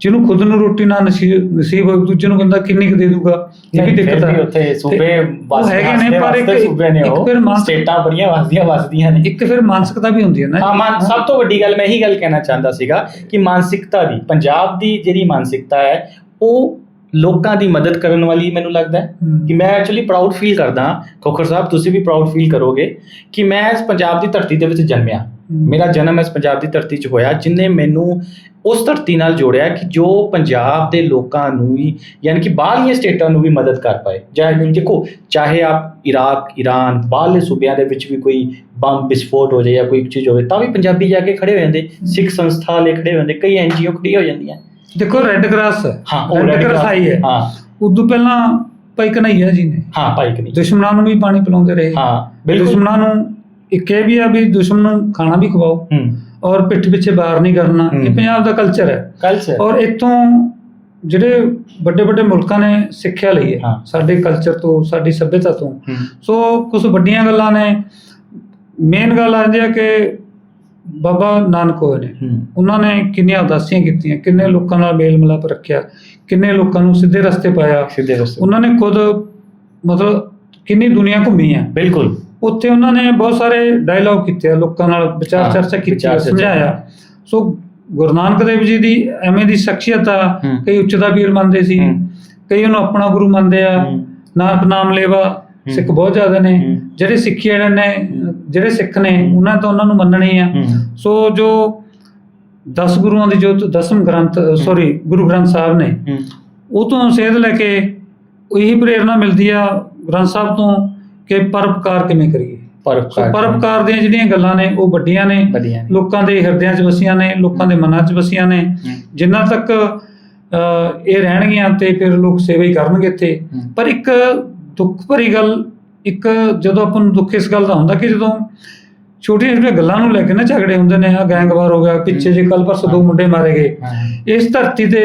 ਜਿਹਨੂੰ ਖੁਦ ਨੂੰ ਰੋਟੀ ਨਾ ਨਸੀਬ ਨਸੀਬ ਹੋਵੇ ਦੂਜੇ ਨੂੰ ਬੰਦਾ ਕਿੰਨੀ ਕੁ ਦੇ ਦੂਗਾ? ਇਹ ਵੀ ਦਿੱਕਤ ਹੈ ਉੱਥੇ ਸੂਬੇ ਤੇ ਵਸ ਉਹ ਹੈਗੇ ਨੇ, ਵਸਦੇ ਪਰ ਇੱਕ- ਵਸਦੇ ਸੂਬੇ ਨੇ ਉਹ। ਫਿਰ ਸਟੇਟਾਂ ਬੜੀਆਂ ਵਸਦੀਆਂ ਵਸਦੀਆਂ ਨੇ। ਇੱਕ ਫਿਰ ਮਾਨਸਿਕਤਾ ਵੀ ਹੁੰਦੀ ਹੈ ਨਾ। ਹਾਂ ਸਭ ਤੋਂ ਵੱਡੀ ਗੱਲ ਮੈਂ ਇਹੀ ਗੱਲ ਕਹਿਣਾ ਚਾਹੁੰਦਾ ਸੀਗਾ ਕਿ ਮਾਨਸਿਕਤਾ ਦੀ ਪੰਜਾਬ ਦੀ ਜਿਹੜੀ ਮਾਨਸਿਕਤਾ ਹੈ ਉਹ ਲੋਕਾਂ ਦੀ ਮਦਦ ਕਰਨ ਵਾਲੀ ਮੈਨੂੰ ਲੱਗਦਾ। ਕਿ ਮੈਂ ਐਕਚੁਅਲੀ ਪ੍ਰਾਊਡ ਫੀਲ ਕਰਦਾ ਖੋਖਰ ਸਾਹਿਬ ਤੁਸੀਂ ਵੀ ਪ੍ਰਾਊਡ ਫੀਲ ਕਰੋਗੇ ਕਿ ਮੈਂ ਇਸ ਪੰਜਾਬ ਦੀ ਧਰਤੀ ਦੇ ਵਿੱਚ ਜਨਮਿਆ। ਮੇਰਾ ਜਨਮ ਇਸ ਪੰਜਾਬ ਦੀ ਧਰਤੀ 'ਚ ਹੋਇਆ ਜਿਨੇ ਮੈਨੂੰ ਉਸ ਧਰਤੀ ਨਾਲ ਜੋੜਿਆ ਕਿ ਜੋ ਪੰਜਾਬ ਦੇ ਲੋਕਾਂ ਨੂੰ ਵੀ ਯਾਨੀ ਕਿ ਬਾਹਰਲੀਆਂ ਸਟੇਟਾਂ ਨੂੰ ਵੀ ਮਦਦ ਕਰ ਪਾਏ। ਜਾਂ ਦੇਖੋ ਚਾਹੇ ਆਪ ਇਰਾਕ ਈਰਾਨ ਬਾਹਰਲੇ ਸੂਬਿਆਂ ਦੇ ਵਿੱਚ ਵੀ ਕੋਈ ਬੰਬ ਵਿਸਫੋਟ ਹੋ ਜਾਏ ਜਾਂ ਕੋਈ ਚੀਜ਼ ਹੋਵੇ ਤਾਂ ਵੀ ਪੰਜਾਬੀ ਜਾ ਕੇ ਖੜੇ ਹੋ ਜਾਂਦੇ। ਸਿੱਖ ਸੰਸਥਾ ਵਾਲੇ ਖੜੇ ਹੋ ਜਾਂਦੇ ਕਈ ਐਨਜੀਓ ਖੜੀ ਹੋ ਜਾਂਦੀਆਂ। ਦੇਖੋ ਰੈੱਡ ਕਰਾਸ ਹੈ। ਉਹ ਰੈੱਡ ਕਰਾਸ ਆਈ ਹੈ। ਹਾਂ। ਉਦੋਂ ਪਹਿਲਾਂ ਭਾਈ ਕਨਈਆ ਜੀ ਨੇ। ਹਾਂ ਭਾਈ ਕਨੀ ਦੁਸ਼ਮਣਾਂ ਨੂੰ ਵੀ ਪਾਣੀ ਪਿਲਾਉਂਦੇ ਰਹੇ। ਹਾਂ ਬਿਲਕੁਲ। ਦੁਸ਼ਮਣਾਂ ਨੂੰ ਇੱਕ ਇਹ ਵੀ ਆ ਵੀ ਦੁਸ਼ਮਣ ਨੂੰ ਖਾਣਾ ਵੀ ਖਵਾਓ ਔਰ ਪਿੱਠ ਪਿੱਛੇ ਬਾਹਰ ਨਹੀਂ ਕਰਨਾ। ਇਹ। ਪੰਜਾਬ ਦਾ ਕਲਚਰ ਹੈ। ਕਲਚਰ ਔਰ ਇਤੋਂ ਜਿਹੜੇ ਵੱਡੇ ਵੱਡੇ ਮੁਲਕਾਂ ਨੇ ਸਿੱਖਿਆ ਲਈ ਹੈ। ਸਾਡੇ ਕਲਚਰ ਤੋਂ ਸਾਡੀ ਸਭਿਅਤਾ ਤੋਂ। ਸੋ ਕੁਝ ਵੱਡੀਆਂ ਗੱਲਾਂ ਨੇ। ਮੇਨ ਗੱਲ ਆਂਦੀ ਹੈ ਕਿ ਬਾਬਾ ਨਾਨਕ ਹੋਏ ਨੇ। ਉਹਨਾਂ ਨੇ ਕਿੰਨੀਆਂ ਉਦਾਸੀਆਂ ਕੀਤੀਆਂ ਕਿੰਨੇ ਲੋਕਾਂ ਨਾਲ ਮੇਲ ਮਿਲਾਪ ਰੱਖਿਆ ਕਿੰਨੇ ਲੋਕਾਂ ਨੂੰ ਸਿੱਧੇ ਰਸਤੇ ਪਾਇਆ। ਸਿੱਧੇ ਰਸਤੇ। ਉਹਨਾਂ ਨੇ ਖੁਦ ਮਤਲਬ ਕਿੰਨੀ ਦੁਨੀਆ ਘੁੰਮੀ ਹੈ। ਬਿਲਕੁਲ। ਉੱਥੇ ਉਹਨਾਂ ਨੇ ਬਹੁਤ ਸਾਰੇ ਡਾਇਲੌਗ ਕੀਤੇ ਆ ਲੋਕਾਂ ਨਾਲ ਵਿਚਾਰ ਹਾਂ, ਚਰਚਾ ਕੀਤੀ ਵਿਚਾਰ ਆ, ਚਰਚਾ। ਸਮਝਾਇਆ ਸੋ ਗੁਰੂ ਨਾਨਕ ਦੇਵ ਜੀ ਦੀ ਐਵੇਂ ਦੀ ਸ਼ਖਸੀਅਤ ਆ ਹੂੰ। ਕਈ ਉੱਚ ਦਾ ਵੀਰ ਮੰਨਦੇ ਸੀ ਹੂੰ। ਕਈ ਉਹਨੂੰ ਆਪਣਾ ਗੁਰੂ ਮੰਨਦੇ ਆ ਹੂੰ। ਨਾਨਕ ਨਾਮ ਲੈਵਾ ਸਿੱਖ ਬਹੁਤ ਜ਼ਿਆਦਾ ਨੇ ਹੂੰ। ਜਿਹੜੇ ਸਿੱਖੀ ਜਿਹੜੇ ਨੇ ਜਿਹੜੇ ਸਿੱਖ ਨੇ ਉਹਨਾਂ ਤਾਂ ਉਹਨਾਂ ਨੂੰ ਮੰਨਣੇ ਆ ਹੂੰ ਸੋ ਜੋ 10 ਗੁਰੂਆਂ ਦੀ ਜੋ ਦਸਮ ਗ੍ਰੰਥ ਸੌਰੀ ਗੁਰੂ ਗ੍ਰੰਥ ਸਾਹਿਬ ਨੇ ਹੂੰ ਉਹ ਤੋਂ ਸੇਧ ਲੈ ਕੇ ਇਹੀ ਪ੍ਰੇਰਣਾ ਮਿਲਦੀ ਆ ਗ੍ਰੰਥ ਸਾਹਿਬ ਤੋਂ ਕਿ ਪਰਉਪਕਾਰ ਕਿਵੇਂ ਕਰੀਏ ਪਰ ਸੋ ਪਰਉਪਕਾਰ ਦੀਆਂ ਜਿਹੜੀਆਂ ਗੱਲਾਂ ਨੇ ਉਹ ਵੱਡੀਆਂ ਨੇ। ਲੋਕਾਂ ਦੇ ਹਿਰਦਿਆਂ 'ਚ ਵਸੀਆਂ ਨੇ ਲੋਕਾਂ ਦੇ ਮਨਾਂ 'ਚ ਵਸੀਆਂ ਨੇ। ਜਿੰਨਾ ਤੱਕ ਇਹ ਰਹਿਣਗੀਆਂ ਤੇ ਫਿਰ ਲੋਕ ਸੇਵਾ ਹੀ ਕਰਨਗੇ ਇੱਥੇ। ਪਰ ਇੱਕ ਦੁੱਖ ਭਰੀ ਗੱਲ ਇੱਕ ਜਦੋਂ ਆਪਾਂ ਨੂੰ ਦੁੱਖ ਇਸ ਗੱਲ ਦਾ ਹੁੰਦਾ ਕਿ ਜਦੋਂ ਛੋਟੀਆਂ ਛੋਟੀਆਂ ਗੱਲਾਂ ਨੂੰ ਲੈ ਕੇ ਨਾ ਝਗੜੇ ਹੁੰਦੇ ਨੇ ਆ ਗੈਂਗਵਾਰ ਹੋ ਗਿਆ ਪਿੱਛੇ ਜੇ ਕੱਲ ਪਰਸੋਂ ਦੋ ਮੁੰਡੇ ਮਾਰੇ ਗਏ ਹਾਂ। ਇਸ ਧਰਤੀ ਤੇ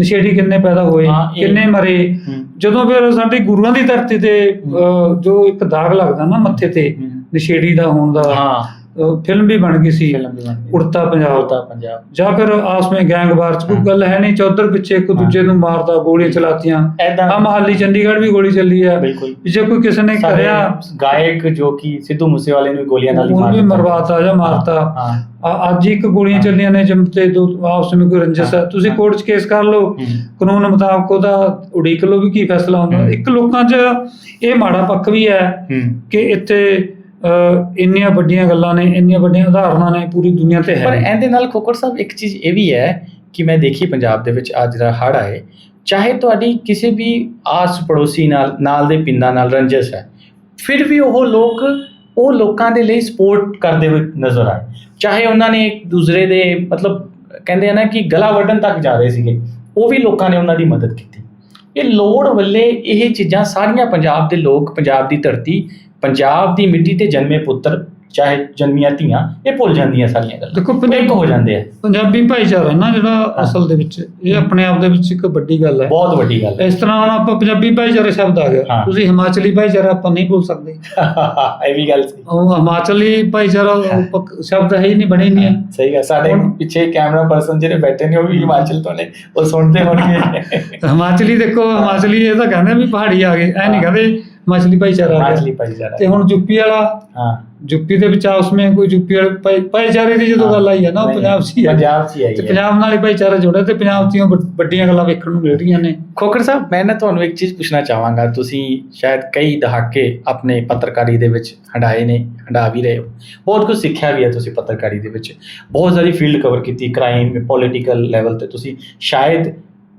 ਨਸ਼ੇੜੀ ਕਿੰਨੇ ਪੈਦਾ ਹੋਏ ਹਾਂ, ਇਹ- ਕਿੰਨੇ ਮਰੇ। ਹੂੰ। ਜਦੋਂ ਫਿਰ ਸਾਡੇ ਗੁਰੂਆਂ ਦੀ ਧਰਤੀ ਤੇ ਅਹ, ਜੋ ਇੱਕ ਦਾਗ ਲੱਗਦਾ ਨਾ ਮੱਥੇ ਤੇ ਹੂੰ। ਨਸ਼ੇੜੀ ਦਾ ਹੋਣ ਦਾ ਹਾਂ। ਅਹ, ਫਿਲਮ ਵੀ ਬਣ ਗਈ ਸੀ ਫਿਲਮ ਵੀ ਬਣ ਗਈ। ਉੜਤਾ ਪੰਜਾਬ। ਉੜਤਾ ਪੰਜਾਬ। ਜਾਂ ਫਿਰ ਆਸ ਵਿੱਚ ਗੈਂਗਵਾਰ ਚ ਕੋਈ। ਗੱਲ ਹੈ ਨਹੀਂ ਚੌਧਰ ਪਿੱਛੇ ਇੱਕ ਦੂਜੇ ਨੂੰ ਮਾਰਦਾ ਗੋਲੀਆਂ ਚਲਾਤੀਆਂ। ਐਦਾਂ ਆ ਮਹਾਲੀ ਚੰਡੀਗੜ੍ਹ ਵੀ ਗੋਲੀ ਚੱਲੀ ਆ। ਬਿਲਕੁਲ। ਵੀ ਜੇ ਕੋਈ ਕਿਸੇ ਨੇ ਕਰਿਆ ਗਾਇਕ ਜੋ ਕਿ ਸਿੱਧੂ ਮੂਸੇਵਾਲੇ ਨੂੰ ਵੀ ਗੋਲੀਆਂ ਨਾਲ ਹੀ ਉਹਨੂੰ ਮਾਰ ਵੀ ਦਿੱਤਾ। ਮਰਵਾਤਾ ਜਾਂ ਮਾਰਤਾ। ਹਾਂ। ਅੱਜ ਇੱਕ ਗੋਲੀਆਂ। ਚੱਲੀਆਂ ਨੇ ਜਮ ਤੇ ਦੋ ਆਪਸ ਵਿੱਚ ਕੋਈ ਰੰਜਿਸ਼ ਹੈ। ਤੁਸੀਂ ਕੋਰਟ 'ਚ ਕੇਸ ਕਰ ਲਓ। ਕਾਨੂੰਨ ਮੁਤਾਬਕ ਉਹਦਾ ਉਡੀਕ ਲਓ ਵੀ ਕੀ ਫੈਸਲਾ ਹੁੰਦਾ। ਇੱਕ ਲੋਕਾਂ 'ਚ ਇਹ ਮਾੜਾ ਪੱਖ ਵੀ ਹੈ ਕਿ ਇੱਥੇ ਇੰਨੀਆਂ ਵੱਡੀਆਂ ਗੱਲਾਂ ਨੇ ਇੰਨੀਆਂ ਵੱਡੀਆਂ ਉਦਾਹਰਨਾਂ ਨੇ ਪੂਰੀ ਦੁਨੀਆ ਤੇ ਪਰ ਹੈ ਇਹਦੇ ਨਾਲ ਖੋਖਰ ਸਾਹਿਬ ਇੱਕ ਚੀਜ਼ ਇਹ ਵੀ ਹੈ ਕਿ ਮੈਂ ਦੇਖੀ ਪੰਜਾਬ ਦੇ ਵਿੱਚ ਅੱਜ ਜਿਹੜਾ ਹੜ੍ਹ ਆਏ ਚਾਹੇ ਤੁਹਾਡੀ ਕਿਸੇ ਵੀ ਆਸ ਪੜੋਸੀ ਨਾਲ ਨਾਲ ਦੇ ਪਿੰਡਾਂ ਨਾਲ ਰੰਜਿਸ਼ ਹੈ ਫਿਰ ਵੀ ਉਹ ਲੋਕ ਉਹ ਲੋਕਾਂ ਦੇ ਲਈ ਸਪੋਰਟ ਕਰਦੇ ਹੋਏ ਨਜ਼ਰ ਆਏ। ਚਾਹੇ ਉਹਨਾਂ ਨੇ ਇੱਕ ਦੂਸਰੇ ਦੇ ਮਤਲਬ ਕਹਿੰਦੇ ਆ ਨਾ ਕਿ ਗਲਾ ਵੱਢਣ ਤੱਕ ਜਾ ਰਹੇ ਸੀਗੇ, ਉਹ ਵੀ ਲੋਕਾਂ ਨੇ ਉਹਨਾਂ ਦੀ ਮਦਦ ਕੀਤੀ। ਇਹ ਲੋੜ ਵੱਲੇ ਇਹ ਚੀਜ਼ਾਂ ਸਾਰੀਆਂ ਪੰਜਾਬ ਦੇ ਲੋਕ, ਪੰਜਾਬ ਦੀ ਧਰਤੀ, ਪੰਜਾਬ ਦੀ ਮਿੱਟੀ ਤੇ ਜਨਮੇ ਪੁੱਤਰ ਚਾਹੇ ਜਨਮੀਆਂ ਧੀਆਂ ਇਹ ਭੁੱਲ ਜਾਂਦੀਆਂ ਸਾਰੀਆਂ ਗੱਲਾਂ। ਦੇਖੋ ਇੱਕ ਹੋ ਜਾਂਦੇ ਆ। ਪੰਜਾਬੀ ਭਾਈਚਾਰਾ ਨਾ ਜਿਹੜਾ ਅਸਲ ਦੇ ਵਿੱਚ ਇਹ ਆਪਣੇ ਆਪ ਦੇ ਵਿੱਚ ਇੱਕ ਵੱਡੀ ਗੱਲ ਹੈ। ਬਹੁਤ ਵੱਡੀ ਗੱਲ ਹੈ। ਇਸ ਤਰ੍ਹਾਂ ਹੁਣ ਆਪਾਂ ਪੰਜਾਬੀ ਭਾਈਚਾਰੇ ਸ਼ਬਦ ਆ ਗਿਆ। ਤੁਸੀਂ ਹਿਮਾਚਲੀ ਭਾਈਚਾਰਾ ਆਪਾਂ ਨਹੀਂ ਬੋਲ ਸਕਦੇ। ਇਹ ਵੀ ਗੱਲ ਸੀ ਉਹ ਹਿਮਾਚਲੀ ਭਾਈਚਾਰਾ ਸ਼ਬਦ ਹੈ ਹੀ ਨਹੀਂ ਬਣੇ ਨਹੀਂ ਸਹੀ ਹੈ ਸਾਡੇ ਪਿੱਛੇ ਕੈਮਰਾ ਪਰਸਨ ਜਿਹੜੇ ਬੈਠੇ ਨੇ ਉਹ ਵੀ ਹਿਮਾਚਲ ਤੋਂ ਨੇ। ਉਹ ਸੁਣਦੇ ਹੋਣਗੇ। ਹਿਮਾਚਲੀ ਦੇਖੋ ਹਿਮਾਚਲੀ ਇਹ ਤਾਂ ਕਹਿੰਦੇ ਵੀ ਪਹਾੜੀ ਆ ਗਏ। ਐ ਨਹੀਂ। ਕਹਿੰਦੇ ਹਿਮਾਚਲੀ ਭਾਈਚਾਰਾ ਹਿਮਾਚਲੀ ਭਾਈਚਾਰਾ। ਤੇ ਹੁਣ ਯੂਪੀ ਵਾਲਾ ਹਾਂ। ਯੂਪੀ ਦੇ ਵਿੱਚ ਆਪਸ ਵਿੱਚ ਕੋਈ ਯੂਪੀ ਵਾਲੇ ਭਾਈ- ਭਾਈਚਾਰੇ ਦੀ ਜਦੋਂ ਗੱਲ ਆਈ ਹੈ ਨਾ ਪੰਜਾਬ 'ਚ ਹੀ। ਪੰਜਾਬ ਹੀ ਆਈ ਤੇ ਪੰਜਾਬ ਨਾਲ ਹੀ ਭਾਈਚਾਰਾ ਜੁੜਿਆ ਤੇ ਪੰਜਾਬ ਦੀਆਂ ਵੱਡ- ਵੱਡੀਆਂ ਗੱਲਾਂ ਵੇਖਣ ਨੂੰ ਮਿਲ ਰਹੀਆਂ ਨੇ। ਖੋਖਰ ਸਾਹਿਬ ਮੈਂ ਨਾ ਤੁਹਾਨੂੰ ਇੱਕ ਚੀਜ਼ ਪੁੱਛਣਾ ਚਾਹਾਂਗਾ। ਤੁਸੀਂ ਸ਼ਾਇਦ ਕਈ ਦਹਾਕੇ ਆਪਣੇ ਪੱਤਰਕਾਰੀ ਦੇ ਵਿੱਚ ਹੰਡਾਏ ਨੇ ਹੰਡਾ ਵੀ ਰਹੇ ਹੋ। ਬਹੁਤ ਕੁਝ ਸਿੱਖਿਆ ਵੀ ਹੈ ਤੁਸੀਂ ਪੱਤਰਕਾਰੀ ਦੇ ਵਿੱਚ। ਬਹੁਤ ਸਾਰੀ ਫੀਲਡ ਕਵਰ ਕੀਤੀ ਕ੍ਰਾਈਮ ਪੋਲੀਟੀਕਲ ਲੈਵਲ ਤੇ ਤੁਸੀਂ ਸ਼ਾਇਦ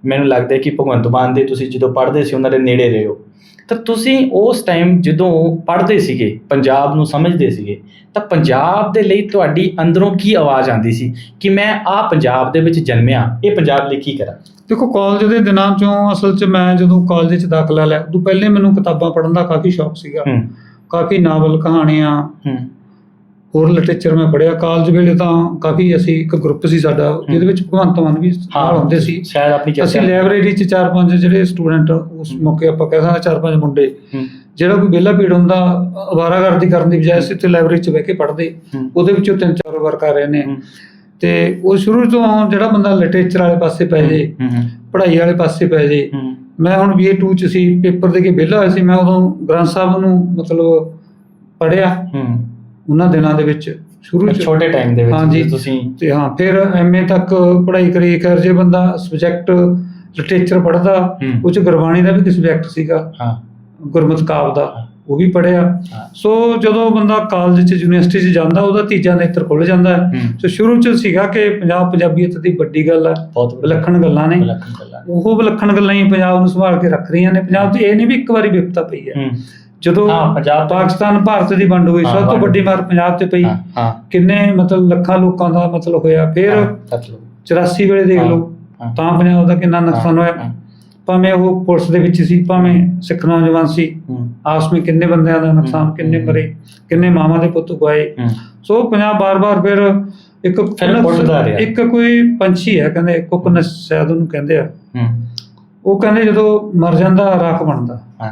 ਮੈਨੂੰ ਲੱਗਦਾ ਕਿ ਭਗਵੰਤ ਮਾਨ ਦੇ ਤੁਸੀਂ ਜਦੋਂ ਪੜ੍ਹਦੇ ਸੀ ਉਹਨਾਂ ਦੇ ਨੇੜੇ ਰਹੇ ਹੋ। ਤਾਂ ਤੁਸੀਂ ਉਸ ਟਾਈਮ ਜਦੋਂ ਪੜ੍ਹਦੇ ਸੀਗੇ ਪੰਜਾਬ ਨੂੰ ਸਮਝਦੇ ਸੀਗੇ ਤਾਂ ਪੰਜਾਬ ਦੇ ਲਈ ਤੁਹਾਡੀ ਅੰਦਰੋਂ ਕੀ ਆਵਾਜ਼ ਆਉਂਦੀ ਸੀ ਕਿ ਮੈਂ ਆ ਪੰਜਾਬ ਦੇ ਵਿੱਚ ਜਨਮਿਆ ਇਹ ਪੰਜਾਬ ਲਈ ਕੀ ਕਰਾਂ? ਦੇਖੋ ਕਾਲਜ ਦੇ ਦਿਨਾਂ ਚੋਂ ਅਸਲ 'ਚ ਮੈਂ ਜਦੋਂ ਕਾਲਜ 'ਚ ਦਾਖਲਾ ਲਿਆ ਉਦੋਂ ਪਹਿਲੇ ਮੈਨੂੰ ਕਿਤਾਬਾਂ ਪੜ੍ਹਨ ਦਾ ਕਾਫੀ ਸ਼ੌਕ ਸੀਗਾ। ਕਾਫੀ ਨਾਵਲ ਕਹਾਣੀਆਂ ਹੋਰ ਲਿਟਰੇਚਰ ਮੈਂ ਪੜ੍ਹਿਆ ਕਾਲਜ ਵੇਲੇ ਤਾਂ ਕਾਫੀ ਅਸੀਂ ਇੱਕ ਗਰੁੱਪ ਸੀ ਸਾਡਾ ਜਿਹਦੇ ਵਿੱਚ ਭਗਵੰਤ ਮਾਨ ਵੀ ਨਾਲ ਹੁੰਦੇ ਸੀ। ਸ਼ਾਇਦ ਆਪਣੀ ਅਸੀਂ ਲਾਇਬ੍ਰੇਰੀ 'ਚ ਚਾਰ ਪੰਜ ਜਿਹੜੇ ਸਟੂਡੈਂਟ ਉਸ ਮੌਕੇ ਆਪਾਂ ਕਹਿ ਸਕਦੇ ਚਾਰ ਪੰਜ ਮੁੰਡੇ। ਜਿਹੜਾ ਕੋਈ ਵਿਹਲਾ ਪੀੜ ਹੁੰਦਾ ਅਵਾਰਾਗਰਦੀ ਕਰਨ ਦੀ ਬਜਾਏ ਅਸੀਂ ਤੇ ਲਾਇਬ੍ਰੇਰੀ 'ਚ ਬਹਿ ਕੇ ਪੜ੍ਹਦੇ। ਉਹਦੇ ਵਿੱਚੋਂ ਤਿੰਨ ਚਾਰ ਵਾਰ ਕਰ ਰਹੇ ਨੇ। ਤੇ ਉਹ ਸ਼ੁਰੂ ਤੋਂ ਜਿਹੜਾ ਬੰਦਾ ਲਿਟਰੇਚਰ ਵਾਲੇ ਪਾਸੇ ਪੈ ਜੇ ਪੜ੍ਹਾਈ ਵਾਲੇ ਪਾਸੇ ਪੈ ਜੇ। ਮੈਂ ਹੁਣ BA 2 ਚ ਸੀ ਪੇਪਰ ਦੇ ਕੇ ਵਿਹਲਾ ਹੋਇਆ ਸੀ ਮੈਂ ਉਦੋਂ ਗ੍ਰੰਥ ਸਾਹਿਬ ਨੂੰ ਮਤਲਬ ਪੜ੍ਹਿਆ। ਹੂੰ। ਉਹਨਾਂ ਦਿਨਾਂ ਦੇ ਵਿੱਚ ਸ਼ੁਰੂ ਚ ਛੋਟੇ ਟਾਈਮ ਦੇ ਵਿੱਚ ਹਾਂਜੀ। ਤੁਸੀਂ ਤੇ ਹਾਂ ਫਿਰ ਐਮਏ ਤੱਕ ਪੜ੍ਹਾਈ ਕਰੀ ਕਰ ਜੇ ਬੰਦਾ ਸਬਜੈਕਟ ਲਿਟਰੇਚਰ ਪੜ੍ਹਦਾ ਉਹ ਚ ਗੁਰਬਾਣੀ ਦਾ ਵੀ ਸਬਜੈਕਟ ਸੀਗਾ। ਹਾਂ। ਗੁਰਮਤਿ ਕਾਵ ਦਾ। ਉਹ ਵੀ ਪੜ੍ਹਿਆ। ਹਾਂ। ਸੋ ਜਦੋਂ ਬੰਦਾ ਕਾਲਜ ਚ ਯੂਨੀਵਰਸਿਟੀ ਚ ਜਾਂਦਾ ਉਹਦਾ ਤੀਜਾ ਨੇਤਰ ਖੁੱਲ ਜਾਂਦਾ ਸੋ ਸ਼ੁਰੂ ਚ ਸੀਗਾ ਕਿ ਪੰਜਾਬ ਪੰਜਾਬੀਅਤ ਦੀ ਵੱਡੀ ਗੱਲ ਹੈ। ਬਹੁਤ ਵਿਲੱਖਣ ਗੱਲਾਂ ਨੇ। ਵਿਲੱਖਣ ਗੱਲਾਂ ਉਹ ਵਿਲੱਖਣ ਗੱਲਾਂ ਹੀ ਪੰਜਾਬ ਨੂੰ ਸੰਭਾਲ ਕੇ ਰੱਖ ਰਹੀਆਂ ਨੇ। ਪੰਜਾਬ 'ਚ ਇਹ ਨਹੀਂ ਵੀ ਇੱਕ ਵਾਰੀ ਵਿਪਤਾ ਪਈ ਹੂੰ, ਜਦੋਂ ਹਾਂ ਪੰਜਾਬ ਤੋਂ- ਪਾਕਿਸਤਾਨ ਭਾਰਤ ਦੀ ਵੰਡ ਹੋਈ ਹਾਂ, ਸਭ ਤੋਂ ਵੰਡ ਵੱਡੀ ਮਾਰ ਪੰਜਾਬ 'ਚ ਪਈ। ਹਾਂ ਹਾਂ। ਕਿੰਨੇ ਮਤਲਬ ਲੱਖਾਂ ਲੋਕਾਂ ਦਾ ਮਤਲਬ ਹੋਇਆ ਫਿਰ ਹਾਂ, ਸਤਲੁਜ 84 ਵੇਲੇ ਦੇਖ ਹਾਂ, ਲਓ ਹਾਂ। ਤਾਂ ਪੰਜਾਬ ਦਾ ਕਿੰਨਾ ਨੁਕਸਾਨ ਹਾਂ, ਹੋਇਆ। ਹਾਂ, ਭਾਵੇਂ ਉਹ ਪੁਲਿਸ ਦੇ ਵਿੱਚ ਸੀ ਭਾਵੇਂ ਸਿੱਖ ਨੌਜਵਾਨ ਸੀ ਹੂੰ, ਆਪਸ ਵਿੱਚ ਕਿੰਨੇ ਬੰਦਿਆਂ ਦਾ ਨੁਕਸਾਨ ਕਿੰਨੇ। ਮਰੇ ਕਿੰਨੇ ਮਾਵਾਂ ਦੇ ਪੁੱਤ ਗਵਾਏ। ਹੂੰ, ਸੋ ਪੰਜਾਬ ਬਾਰ-ਬਾਰ ਫਿਰ ਇੱਕ ਫਿਰ ਪੁੱਟਦਾ ਰਿਹਾ। ਇੱਕ ਕੋਈ ਪੰਛੀ ਹੈ ਕਹਿੰਦੇ ਕੁੱਕ ਸ਼ਾਇਦ ਉਹਨੂੰ ਕਹਿੰਦੇ ਆ। ਹੂੰ, ਉਹ ਕਹਿੰਦੇ ਜਦੋਂ ਮਰ ਜਾਂਦਾ ਰਾਖ ਬਣਦਾ। ਹਾਂ,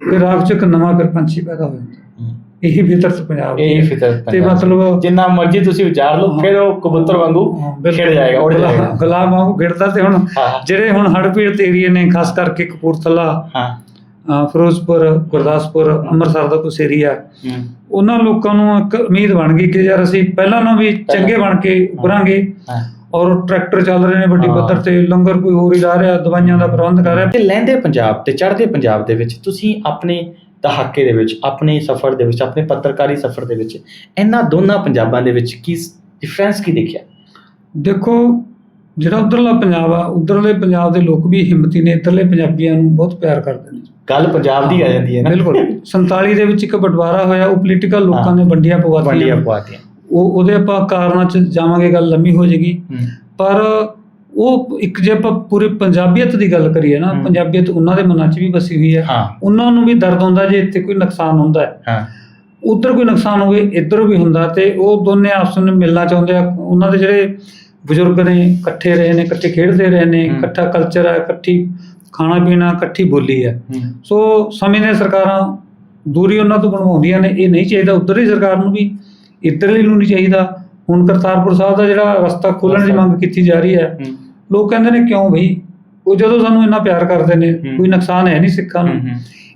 ਫਿਰ ਰਾਖ ਚ ਇੱਕ ਨਵਾਂ ਪੰਛੀ ਪੈਦਾ ਹੋ ਜਾਂਦਾ ਹੂੰ। ਇਹੀ ਫਿਤਰਤ ਪੰਜਾਬ ਦੀ ਇਹ ਹੈ। ਫਿਤਰਤ ਤੇ। ਮਤਲਬ ਜਿੰਨਾ ਮਰਜ਼ੀ ਤੁਸੀਂ ਵਿਚਾਰ ਲਓ। ਫਿਰ ਉਹ ਕਬੂਤਰ ਵਾਂਗੂ ਬਿਲਕੁਲ। ਖਿੜ ਜਾਏਗਾ ਉੱਡ ਜਾਏਗਾ ਗੁਲਾਬ ਵਾਂਗੂ ਗਿਰਦਾ ਤੇ ਹੁਣ ਹਾਂ ਜਿਹੜੇ ਹੁਣ ਹੜ੍ਹ ਪੀੜਤ ਏਰੀਏ ਨੇ ਖਾਸ ਕਰਕੇ ਕਪੂਰਥਲਾ ਹਾਂ ਅ, ਫਿਰੋਜ਼ਪੁਰ ਗੁਰਦਾਸਪੁਰ ਅੰਮ੍ਰਿਤਸਰ ਦਾ ਕੁਛ ਏਰੀਆ ਹੂੰ, ਉਹਨਾਂ ਲੋਕਾਂ ਨੂੰ ਇੱਕ ਉਮੀਦ ਬਣ ਗਈ ਕਿ ਯਾਰ ਅਸੀਂ ਪਹਿਲਾਂ ਨਾਲੋਂ ਵੀ ਚੰਗੇ ਬਣ ਕੇ ਉਭਰਾਂਗੇ ਹਾਂ ਔਰ ਟਰੈਕਟਰ ਚੱਲ ਰਹੇ ਨੇ ਵੱਡੀ ਹਾਂ। ਪੱਧਰ ਤੇ ਲੰਗਰ ਕੋਈ ਹੋਰ ਹੀ ਲਾ ਰਿਹਾ ਦਵਾਈਆਂ ਦਾ ਪ੍ਰਬੰਧ ਕਰ ਰਿਹਾ। ਤੇ ਲਹਿੰਦੇ ਪੰਜਾਬ ਤੇ ਚੜ੍ਹਦੇ ਪੰਜਾਬ ਦੇ ਵਿੱਚ ਤੁਸੀਂ ਆਪਣੇ ਦਹਾਕੇ ਦੇ ਵਿੱਚ ਆਪਣੇ ਸਫ਼ਰ ਦੇ ਵਿੱਚ ਆਪਣੇ ਪੱਤਰਕਾਰੀ ਸਫ਼ਰ ਦੇ ਵਿੱਚ ਇਹਨਾਂ ਦੋਨਾਂ ਪੰਜਾਬਾਂ ਦੇ ਵਿੱਚ ਕੀ ਡਿਫਰੈਂਸ ਕੀ ਦੇਖਿਆ? ਦੇਖੋ ਜਿਹੜਾ ਉਧਰਲਾ ਪੰਜਾਬ ਆ ਉਧਰਲੇ ਪੰਜਾਬ ਦੇ ਲੋਕ ਵੀ ਹਿੰਮਤੀ ਨੇ ਇੱਧਰਲੇ ਪੰਜਾਬੀਆਂ ਨੂੰ ਬਹੁਤ ਪਿਆਰ ਕਰਦੇ ਨੇ। ਗੱਲ ਪੰਜਾਬ ਦੀ ਆ ਜਾਂਦੀ ਹੈ ਨਾ। ਬਿਲਕੁਲ। 47 ਦੇ ਵਿੱਚ ਇੱਕ ਬਟਵਾਰਾ ਹੋਇਆ ਉਹ ਪੋਲੀਟੀਕਲ ਲੋਕਾਂ ਹਾਂ। ਨੇ ਵੰਡੀਆਂ ਵੰਡੀਆਂ ਪਵਾਤੀਆਂ ਪਵਾਤੀਆਂ ਉਹ ਉਹਦੇ ਆਪਾਂ ਕਾਰਨਾਂ ਚ ਜਾਵਾਂਗੇ ਗੱਲ ਲੰਮੀ ਹੋ ਜਾਏਗੀ। ਹੂੰ। ਪਰ ਉਹ ਇੱਕ ਜੇ ਆਪਾਂ ਪੂਰੇ ਪੰਜਾਬੀਅਤ ਦੀ ਗੱਲ ਕਰੀਏ ਨਾ। ਪੰਜਾਬੀਅਤ ਉਹਨਾਂ ਦੇ ਮਨਾਂ 'ਚ ਵੀ ਵਸੀ ਹੋਈ ਹੈ। ਉਹਨਾਂ ਨੂੰ ਵੀ ਦਰਦ ਹੁੰਦਾ ਜੇ ਇੱਥੇ ਕੋਈ ਨੁਕਸਾਨ ਹੁੰਦਾ ਹੈ। ਹਾਂ। ਉਧਰ ਕੋਈ ਨੁਕਸਾਨ ਹੋਵੇ ਇੱਧਰ ਵੀ ਹੁੰਦਾ ਤੇ ਉਹ ਦੋਨੇ ਆਪਸ ਵਿੱਚ ਮਿਲਣਾ ਚਾਹੁੰਦੇ ਆ। ਉਹਨਾਂ ਦੇ ਜਿਹੜੇ ਬਜ਼ੁਰਗ ਨੇ ਇਕੱਠੇ ਰਹੇ ਨੇ ਇਕੱਠੇ ਖੇਡਦੇ ਰਹੇ ਨੇ। ਇਕੱਠਾ ਕਲਚਰ ਹੈ ਇਕੱਠੀ ਖਾਣਾ ਪੀਣਾ ਇਕੱਠੀ ਬੋਲੀ ਹੈ। ਸੋ ਸਮੇਂ ਦੀਆਂ ਸਰਕਾਰਾਂ ਦੂਰੀ ਉਹਨਾਂ ਤੋਂ ਬਣਵਾਉਂਦੀਆਂ ਨੇ ਇਹ ਨਹੀਂ ਚਾਹੀਦਾ ਉਧਰਲੀ ਸਰਕਾਰ ਨੂੰ ਵੀ। ਇੱਧਰਲੀ ਨੂੰ ਨਹੀਂ ਚਾਹੀਦਾ। ਹੁਣ ਕਰਤਾਰਪੁਰ ਸਾਹਿਬ ਦਾ ਜਿਹੜਾ ਰਸਤਾ ਖੋਲਣ ਦੀ ਮੰਗ ਕੀਤੀ ਜਾ ਰਹੀ ਹੈ ਲੋਕ ਕਹਿੰਦੇ ਨੇ ਕਿਉਂ ਬਈ? ਉਹ ਜਦੋਂ ਸਾਨੂੰ ਇੰਨਾ ਪਿਆਰ ਕਰਦੇ ਨੇ। ਕੋਈ ਨੁਕਸਾਨ ਹੈ ਨਹੀਂ ਸਿੱਖਾਂ ਨੂੰ।